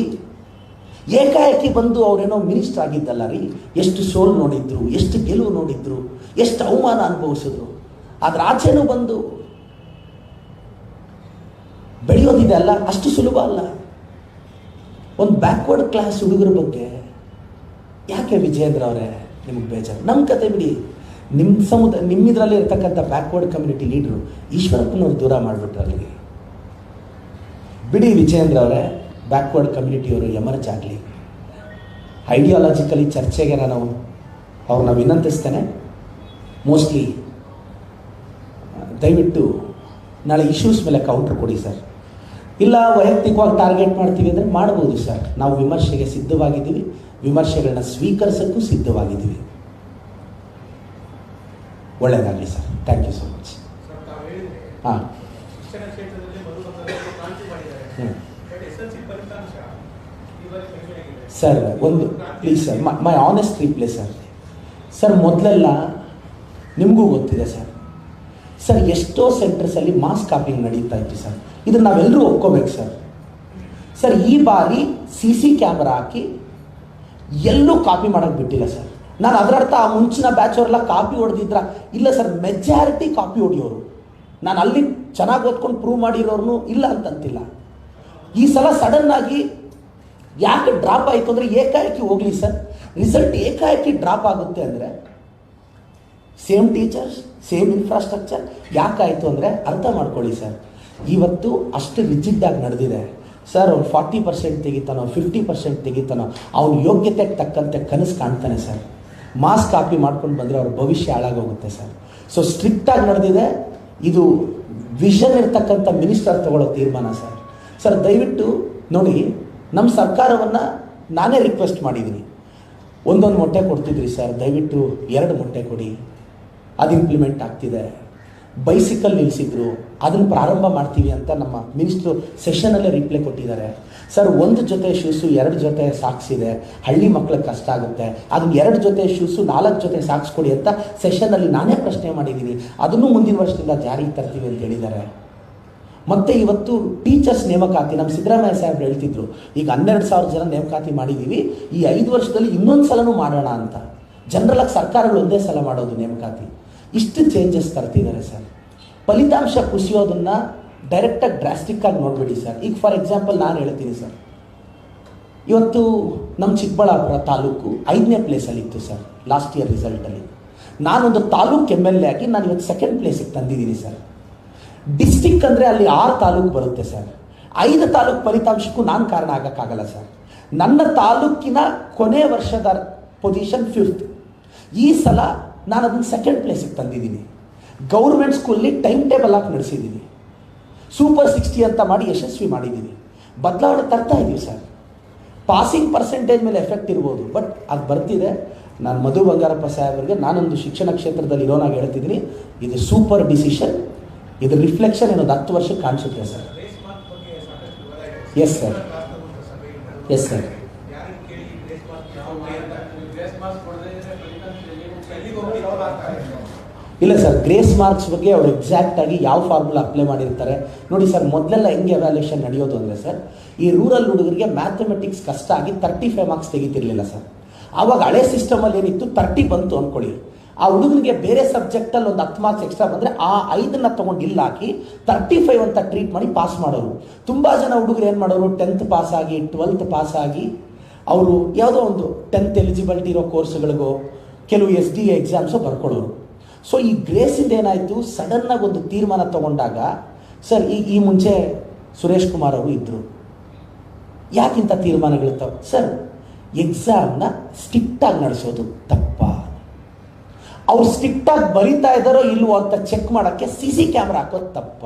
ಏಕಾಏಕಿ ಬಂದು ಅವರೇನೋ ಮಿನಿಸ್ಟರ್ ಆಗಿದ್ದಲ್ಲ ರೀ. ಎಷ್ಟು ಸೋಲು ನೋಡಿದ್ರು, ಎಷ್ಟು ಗೆಲುವು ನೋಡಿದ್ರು, ಎಷ್ಟು ಅವಮಾನ ಅನುಭವಿಸಿದ್ರು. ಆದ್ರೆ ಆಚೆನೂ ಬಂದು ಬೆಳೆಯೋದಿದೆ ಅಲ್ಲ, ಅಷ್ಟು ಸುಲಭ ಅಲ್ಲ. ಒಂದು ಬ್ಯಾಕ್ವರ್ಡ್ ಕ್ಲಾಸ್ ಹುಡುಗರ ಬಗ್ಗೆ ಯಾಕೆ ವಿಜೇಂದ್ರ ಅವರೇ ನಿಮಗೆ ಬೇಜಾರು? ನಮ್ಮ ಕತೆ ಬಿಡಿ. ನಿಮ್ಮ ಸಮುದಾಯ ನಿಮ್ಮಿದ್ರಲ್ಲಿ ಇರ್ತಕ್ಕಂಥ ಬ್ಯಾಕ್ವರ್ಡ್ ಕಮ್ಯುನಿಟಿ ಲೀಡ್ರು ಈಶ್ವರಪ್ಪನವ್ರು ದೂರ ಮಾಡಿಬಿಟ್ರು ಅಲ್ಲಿಗೆ. ಬಿಡಿ ವಿಜೇಂದ್ರ ಅವರೇ. ಬ್ಯಾಕ್ವರ್ಡ್ ಕಮ್ಯುನಿಟಿಯವರು ಎಮರ್ಜ್ ಆಗಲಿ. ಐಡಿಯಾಲಜಿಕಲಿ ಚರ್ಚೆಗೆ ನಾನು ಅವ್ರನ್ನ ವಿನಂತಿಸ್ತೇನೆ. ಮೋಸ್ಟ್ಲಿ ದಯವಿಟ್ಟು ನಾಳೆ ಇಶ್ಯೂಸ್ ಮೇಲೆ ಕೌಂಟ್ರ್ ಕೊಡಿ ಸರ್ ಇಲ್ಲ ವೈಯಕ್ತಿಕವಾಗಿ ಟಾರ್ಗೆಟ್ ಮಾಡ್ತೀವಿ ಅಂದರೆ ಮಾಡ್ಬೋದು ಸರ್ ನಾವು ವಿಮರ್ಶೆಗೆ ಸಿದ್ಧವಾಗಿದ್ದೀವಿ. ವಿಮರ್ಶೆಗಳನ್ನ ಸ್ವೀಕರಿಸೋಕ್ಕೂ ಸಿದ್ಧವಾಗಿದ್ದೀವಿ. ಒಳ್ಳೆಯದಾಗಲಿ sir thank you so much ಹಾಂ. ಶಿಕ್ಷಣ ಕ್ಷೇತ್ರದಲ್ಲಿ ಮಧು ಬಂಗಾರಪ್ಪ ಕ್ರಾಂತಿ ಮಾಡಿದ್ದಾರೆ ಹ್ಮ್. ಬಟ್ ಎಸ್ ಎಲ್ ಸಿ ಫಲಿತಾಂಶ ಈ ಬಾರಿ ಕಡಿಮೆ ಆಗಿದೆ ಸರ್ ಒಂದು please sir my honest reply sir sir ಮೊದಲೆಲ್ಲ ನಿಮಗೂ ಗೊತ್ತಿದೆ ಸರ್ ಸರ್ ಎಷ್ಟೋ ಸೆಂಟರ್ಸಲ್ಲಿ ಮಾಸ್ ಕಾಪಿಂಗ್ ನಡೀತಾ ಇತ್ತು ಸರ್ ಇದನ್ನು ನಾವೆಲ್ಲರೂ ಒಪ್ಕೋಬೇಕು ಸರ್ ಸರ್ ಈ ಬಾರಿ ಸಿ ಸಿ ಕ್ಯಾಮ್ರಾ ಹಾಕಿ ಎಲ್ಲೂ ಕಾಪಿ ಮಾಡೋಕ್ಕೆ ಬಿಟ್ಟಿಲ್ಲ ಸರ್ ನಾನು ಅದರರ್ಥ ಆ ಮುಂಚಿನ ಬ್ಯಾಚ್ ಅವರೆಲ್ಲ ಕಾಪಿ ಹೊಡೆದಿದ್ರ. ಇಲ್ಲ ಸರ್ ಮೆಜಾರಿಟಿ ಕಾಪಿ ಹೊಡೆಯೋರು. ನಾನು ಅಲ್ಲಿ ಚೆನ್ನಾಗಿ ಓದ್ಕೊಂಡು ಪ್ರೂವ್ ಮಾಡಿರೋರು ಇಲ್ಲ ಅಂತಂತಿಲ್ಲ. ಈ ಸಲ ಸಡನ್ನಾಗಿ ಯಾಕೆ ಡ್ರಾಪ್ ಆಯಿತು ಅಂದರೆ ಏಕಾಏಕಿ ಹೋಗಲಿ ಸರ್. ರಿಸಲ್ಟ್ ಏಕಾಏಕಿ ಡ್ರಾಪ್ ಆಗುತ್ತೆ ಅಂದರೆ ಸೇಮ್ ಟೀಚರ್ಸ್ ಸೇಮ್ ಇನ್ಫ್ರಾಸ್ಟ್ರಕ್ಚರ್ ಯಾಕಾಯಿತು ಅಂದರೆ ಅರ್ಥ ಮಾಡ್ಕೊಳ್ಳಿ ಸರ್. ಇವತ್ತು ಅಷ್ಟು ರಿಜಿಡ್ಡಾಗಿ ನಡೆದಿದೆ. ಸರ್ ಅವ್ನು ಫಾರ್ಟಿ ಪರ್ಸೆಂಟ್ ತೆಗಿತಾನೋ ಫಿಫ್ಟಿ ಪರ್ಸೆಂಟ್ ತೆಗಿತಾನೋ, ಅವ್ನ ಯೋಗ್ಯತೆಗೆ ತಕ್ಕಂತೆ ಕನಸು ಕಾಣ್ತಾನೆ ಸರ್. ಮಾಸ್ ಕಾಪಿ ಮಾಡ್ಕೊಂಡು ಬಂದರೆ ಅವ್ರ ಭವಿಷ್ಯ ಹಾಳಾಗೋಗುತ್ತೆ ಸರ್. ಸೊ ಸ್ಟ್ರಿಕ್ಟಾಗಿ ನಡೆದಿದೆ. ಇದು ವಿಷನ್ ಇರ್ತಕ್ಕಂಥ ಮಿನಿಸ್ಟರ್ ತಗೊಳ್ಳೋ ತೀರ್ಮಾನ ಸರ್. ಸರ್ ದಯವಿಟ್ಟು ನೋಡಿ ನಮ್ಮ ಸರ್ಕಾರವನ್ನು ನಾನೇ ರಿಕ್ವೆಸ್ಟ್ ಮಾಡಿದ್ದೀನಿ ಒಂದೊಂದು ಮೊಟ್ಟೆ ಕೊಡ್ತಿದ್ರಿ ಸರ್, ದಯವಿಟ್ಟು ಎರಡು ಮೊಟ್ಟೆ ಕೊಡಿ. ಅದು ಇಂಪ್ಲಿಮೆಂಟ್ ಆಗ್ತಿದೆ. ಬೈಸಿಕಲ್ ನಿಲ್ಲಿಸಿದ್ರು ಅದನ್ನು ಪ್ರಾರಂಭ ಮಾಡ್ತೀವಿ ಅಂತ ನಮ್ಮ ಮಿನಿಸ್ಟ್ರು ಸೆಷನಲ್ಲೇ ರಿಪ್ಲೈ ಕೊಟ್ಟಿದ್ದಾರೆ. ಸರ್ ಒಂದು ಜೊತೆ ಶೂಸು ಎರಡು ಜೊತೆ ಸಾಕ್ಸಿದೆ ಹಳ್ಳಿ ಮಕ್ಳಿಗೆ ಕಷ್ಟ ಆಗುತ್ತೆ. ಅದನ್ನ ಎರಡು ಜೊತೆ ಶೂಸು ನಾಲ್ಕು ಜೊತೆ ಸಾಕ್ಸ್ಕೊಡಿ ಅಂತ ಸೆಷನಲ್ಲಿ ನಾನೇ ಪ್ರಶ್ನೆ ಮಾಡಿದ್ದೀನಿ ಅದನ್ನು ಮುಂದಿನ ವರ್ಷದಿಂದ ಜಾರಿಗೆ ತರ್ತೀವಿ ಅಂತ ಹೇಳಿದ್ದಾರೆ. ಮತ್ತೆ ಇವತ್ತು ಟೀಚರ್ಸ್ ನೇಮಕಾತಿ ನಮ್ಮ ಸಿದ್ದರಾಮಯ್ಯ ಸಾಹೇಬ್ರು ಹೇಳ್ತಿದ್ರು, ಈಗ ಹನ್ನೆರಡು ಸಾವಿರ ಜನ ನೇಮಕಾತಿ ಮಾಡಿದ್ದೀವಿ ಈ ಐದು ವರ್ಷದಲ್ಲಿ ಇನ್ನೊಂದು ಸಲನೂ ಮಾಡೋಣ ಅಂತ. ಜನರಲಾಗಿ ಸರ್ಕಾರಗಳು ಒಂದೇ ಸಲ ಮಾಡೋದು ನೇಮಕಾತಿ. ಇಷ್ಟು ಚೇಂಜಸ್ ತರ್ತಿದ್ದಾರೆ ಸರ್. ಫಲಿತಾಂಶ ಕುಸಿಯೋದನ್ನು ಡೈರೆಕ್ಟಾಗಿ ಡ್ರಾಸ್ಟಿಕ್ಕಾಗಿ ನೋಡಬೇಡಿ ಸರ್. ಈಗ ಫಾರ್ ಎಕ್ಸಾಂಪಲ್ ನಾನು ಹೇಳ್ತೀನಿ ಸರ್. ಇವತ್ತು ನಮ್ಮ ಚಿಕ್ಕಬಳ್ಳಾಪುರ ತಾಲೂಕು ಐದನೇ ಪ್ಲೇಸಲ್ಲಿತ್ತು ಸರ್ ಲಾಸ್ಟ್ ಇಯರ್ ರಿಸಲ್ಟಲ್ಲಿ ನಾನೊಂದು ತಾಲೂಕು ಎಂ ಎಲ್ ಎ ಆಗಿ ನಾನು ಇವತ್ತು ಸೆಕೆಂಡ್ ಪ್ಲೇಸಿಗೆ ತಂದಿದ್ದೀನಿ ಸರ್. ಡಿಸ್ಟಿಕ್ ಅಂದರೆ ಅಲ್ಲಿ ಆರು ತಾಲೂಕು ಬರುತ್ತೆ ಸರ್. ಐದು ತಾಲೂಕು ಫಲಿತಾಂಶಕ್ಕೂ ನಾನು ಕಾರಣ ಆಗೋಕ್ಕಾಗಲ್ಲ ಸರ್. ನನ್ನ ತಾಲೂಕಿನ ಕೊನೆ ವರ್ಷದ ಪೊಸಿಷನ್ ಫಿಫ್ತ್ ಈ ಸಲ ನಾನು ಅದನ್ನು ಸೆಕೆಂಡ್ ಪ್ಲೇಸಿಗೆ ತಂದಿದ್ದೀನಿ. ಗೌರ್ಮೆಂಟ್ ಸ್ಕೂಲಲ್ಲಿ ಟೈಮ್ ಟೇಬಲ್ ಹಾಕಿ ನಡೆಸಿದ್ದೀನಿ. ಸೂಪರ್ ಸಿಕ್ಸ್ಟಿ ಅಂತ ಮಾಡಿ ಯಶಸ್ವಿ ಮಾಡಿದ್ದೀನಿ. ಬದಲಾವಣೆ ತರ್ತಾ ಇದ್ದೀವಿ ಸರ್. ಪಾಸಿಂಗ್ ಪರ್ಸೆಂಟೇಜ್ ಮೇಲೆ ಎಫೆಕ್ಟ್ ಇರ್ಬೋದು ಬಟ್ ಅದು ಬರ್ತಿದೆ. ನಾನು ಮಧು ಬಂಗಾರಪ್ಪ ಸಾಹೇಬರಿಗೆ ನಾನೊಂದು ಶಿಕ್ಷಣ ಕ್ಷೇತ್ರದಲ್ಲಿ ಇರೋನಾಗಿ ಹೇಳ್ತಿದ್ದೀನಿ. ಇದು ಸೂಪರ್ ಡಿಸಿಷನ್ ಇದು ರಿಫ್ಲೆಕ್ಷನ್ ಏನೋ ಹತ್ತು ವರ್ಷಕ್ಕೆ ಕಾಣಿಸುತ್ತೆ sir. Yes sir yes sir ಇಲ್ಲ ಸರ್ ಗ್ರೇಸ್ ಮಾರ್ಕ್ಸ್ ಬಗ್ಗೆ ಅವ್ರು ಎಕ್ಸಾಕ್ಟ್ ಆಗಿ ಯಾವ ಫಾರ್ಮುಲಾ ಅಪ್ಲೈ ಮಾಡಿರ್ತಾರೆ. ನೋಡಿ ಸರ್, ಮೊದಲೆಲ್ಲ ಹೆಂಗೆ ಎವ್ಯಾಲ್ಯೂಷನ್ ನಡೆಯೋದು ಅಂದರೆ ಸರ್, ಈ ರೂರಲ್ ಹುಡುಗರಿಗೆ ಮ್ಯಾಥಮೆಟಿಕ್ಸ್ ಕಷ್ಟ ಆಗಿ ತರ್ಟಿ ಫೈವ್ ಮಾರ್ಕ್ಸ್ ತೆಗಿತಿರ್ಲಿಲ್ಲ ಸರ್. ಆವಾಗ ಹಳೆ ಸಿಸ್ಟಮಲ್ಲಿ ಏನಿತ್ತು ತರ್ಟಿ ಬಂತು ಅಂದ್ಕೊಳ್ಳಿ ಆ ಹುಡುಗನಿಗೆ ಬೇರೆ ಸಬ್ಜೆಕ್ಟಲ್ಲಿ ಒಂದು ಹತ್ತು ಮಾರ್ಕ್ಸ್ ಎಕ್ಸ್ಟ್ರಾ ಬಂದರೆ ಆ ಐದನ್ನು ತೊಗೊಂಡು ಇಲ್ಲಾಕಿ ತರ್ಟಿ ಫೈವ್ ಅಂತ ಟ್ರೀಟ್ ಮಾಡಿ ಪಾಸ್ ಮಾಡೋರು. ತುಂಬ ಜನ ಹುಡುಗರು ಏನು ಮಾಡೋರು? ಟೆಂತ್ ಪಾಸ್ ಆಗಿ ಟ್ವೆಲ್ತ್ ಪಾಸ್ ಆಗಿ ಅವರು ಯಾವುದೋ ಒಂದು ಟೆಂತ್ ಎಲಿಜಿಬಿಲಿಟಿ ಇರೋ ಕೋರ್ಸ್ಗಳಿಗೋ ಕೆಲವು ಎಸ್ ಡಿ ಎಕ್ಸಾಮ್ಸು ಬರ್ಕೊಳ್ಳೋರು ಸೊ ಈ ಗ್ರೇಸಿಂದ ಏನಾಯಿತು? ಸಡನ್ನಾಗಿ ಒಂದು ತೀರ್ಮಾನ ತಗೊಂಡಾಗ ಸರ್, ಈ ಈ ಮುಂಚೆ ಸುರೇಶ್ ಕುಮಾರ್ ಅವರು ಇದ್ದರು ಯಾಕಿಂತ ತೀರ್ಮಾನಗಳಿರ್ತಾವೆ ಸರ್ ಎಕ್ಸಾಮ್ನ ಸ್ಟ್ರಿಕ್ಟಾಗಿ ನಡೆಸೋದು ತಪ್ಪ. ಅವ್ರು ಸ್ಟ್ರಿಕ್ಟಾಗಿ ಬರಿತಾ ಇದ್ದಾರೋ ಇಲ್ವೋ ಅಂತ ಚೆಕ್ ಮಾಡೋಕ್ಕೆ ಸಿ ಸಿ ಕ್ಯಾಮ್ರಾ ಹಾಕೋದು ತಪ್ಪ.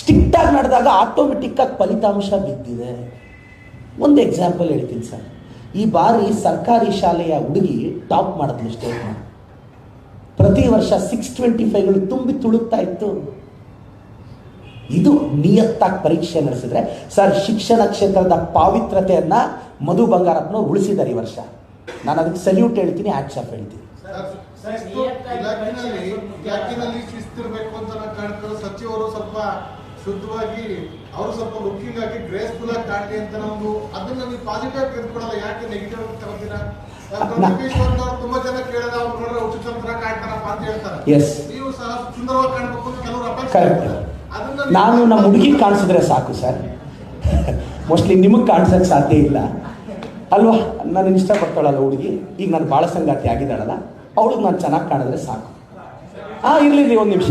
ಸ್ಟ್ರಿಕ್ಟಾಗಿ ನಡೆದಾಗ ಆಟೋಮೆಟಿಕ್ಕಾಗಿ ಫಲಿತಾಂಶ ಬಿದ್ದಿದೆ. ಒಂದು ಎಕ್ಸಾಂಪಲ್ ಹೇಳ್ತೀನಿ ಸರ್. ಈ ಬಾರಿ ಸರ್ಕಾರಿ ಶಾಲೆಯ ಹುಡುಗಿ ಟಾಪ್ ಮಾಡಿದ್ಲು ಸ್ಟೇಟ್ನ ಪ್ರತಿ ವರ್ಷ ಸಿಕ್ಸ್ ಟ್ವೆಂಟಿ ಫೈವ್ಗಳು ತುಂಬಿ ತುಳುಕ್ತಾ ಇತ್ತು. ಇದು ನಿಯತ್ತಾಗಿ ಪರೀಕ್ಷೆ ನಡೆಸಿದ್ರೆ ಸರ್ ಶಿಕ್ಷಣ ಕ್ಷೇತ್ರದ ಪಾವಿತ್ರತೆಯನ್ನು ಮಧು ಬಂಗಾರಪ್ಪನವ್ರು ಉಳಿಸಿದ್ದಾರೆ ಈ ವರ್ಷ. ನಾನು ಅದಕ್ಕೆ ಸಲ್ಯೂಟ್ ಹೇಳ್ತೀನಿ ಆಕ್ಸ್ ಆಫ್ ಹೇಳ್ತೀನಿ ಸರ್, ಸಚಿವರು ಸ್ವಲ್ಪ ಶುದ್ಧವಾಗಿ ಅವರು ಸ್ವಲ್ಪ ಲುಕ್ಕಿಂಗ್ ಆಗಿ ಗ್ರೇಸ್ಫುಲ್ ಆಗಿ ಕಾಣಲಿ ಅಂತ ಒಂದು ಅದನ್ನ ನೀವು ಪಾಸಿಟಿವ್ ತೆಗೆದುಕೊಡಲ್ಲ ಯಾಕೆ ನೆಗೆಟಿವ್ ತಗೋತೀರಾ ತುಂಬಾ ಜನ ಕೇಳಿದ ಅವ್ರು ನೋಡಿದ್ರೆ ಉಚಿತ ತರ ಕಾಣ್ತಾರಪ್ಪ ಅಂತ ಹೇಳ್ತಾರೆ. ನೀವು ಸಹ ಸುಂದರವಾಗಿ ಕಾಣ್ಬೇಕು ಅಂತ ಕೆಲವರು ಅಪೇಕ್ಷೆ ನಾನು ನಮ್ಮ ಹುಡುಗಿ ಕಾಣಿಸಿದ್ರೆ ಸಾಕು ಸರ್. ಮೋಸ್ಟ್ಲಿ ನಿಮಗೆ ಕಾಣಿಸೋಕ್ಕೆ ಸಾಧ್ಯ ಇಲ್ಲ. ಅಲ್ವಾ? ನಾನು ಇಷ್ಟಪಡ್ತಾಳಲ್ಲ ಹುಡುಗಿ. ಈಗ ನಾನು ಭಾಳ ಸಂಗಾತಿ ಆಗಿದ್ದಾಳಲ್ಲ, ಅವಳಿಗೆ ನಾನು ಚೆನ್ನಾಗಿ ಕಾಣಿದ್ರೆ ಸಾಕು. ಹಾಂ ಇರಲಿ ಒಂದು ನಿಮಿಷ.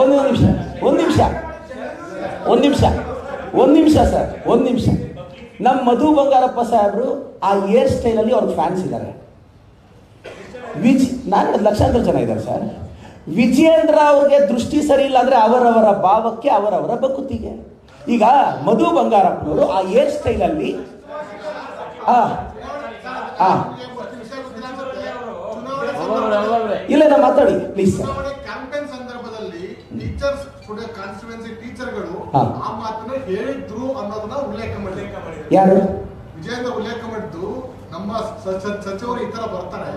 ಒಂದು ನಿಮಿಷ. ಒಂದು ನಿಮಿಷ. ಒಂದು ನಿಮಿಷ. ಒಂದು ನಿಮಿಷ, ಸರ್. ಒಂದು ನಿಮಿಷ. ನಮ್ಮ ಮಧು ಬಂಗಾರಪ್ಪ ಸಾಹೇಬರು ಆ ಹೇರ್ ಸ್ಟೈಲಲ್ಲಿ ಅವ್ರ ಫ್ಯಾನ್ಸ್ ಇದ್ದಾರೆ ವಿಜ್, ನಾನು ಲಕ್ಷಾಂತರ ಜನ ಇದ್ದಾರೆ ಸರ್. ವಿಜಯೇಂದ್ರ ಅವ್ರಿಗೆ ದೃಷ್ಟಿ ಸರಿ ಇಲ್ಲ ಅಂದ್ರೆ ಅವರವರ ಭಾವಕ್ಕೆ ಅವರವರ ಬಕುತಿಗೆ ಈಗ ಮಧು ಬಂಗಾರಪ್ಪನವರು ಆ ಹೇರ್ ಸ್ಟೈಲಲ್ಲಿ ಇಲ್ಲ ಮಾತಾಡಿ ಪ್ಲೀಸ್ ಕ್ಯಾಂಪೇನ್ ಸಂದರ್ಭದಲ್ಲಿ ಟೀಚರ್ಸ್ ಕಾನ್ಸ್ಟಿಟ್ಯೂನ್ಸಿ ಟೀಚರ್ಗಳು. ಆ ಮಾತನ್ನ ಹೇಳಿದ್ರು ಅನ್ನೋದನ್ನ ಉಲ್ಲೇಖ ಮಾಡಿದ್ರು. ಯಾರು? ವಿಜಯೇಂದ್ರ ಉಲ್ಲೇಖ ಮಾಡಿದ್ದು ನಮ್ಮ ಸಚಿವರು ಈ ತರ ಬರ್ತಾರೆ.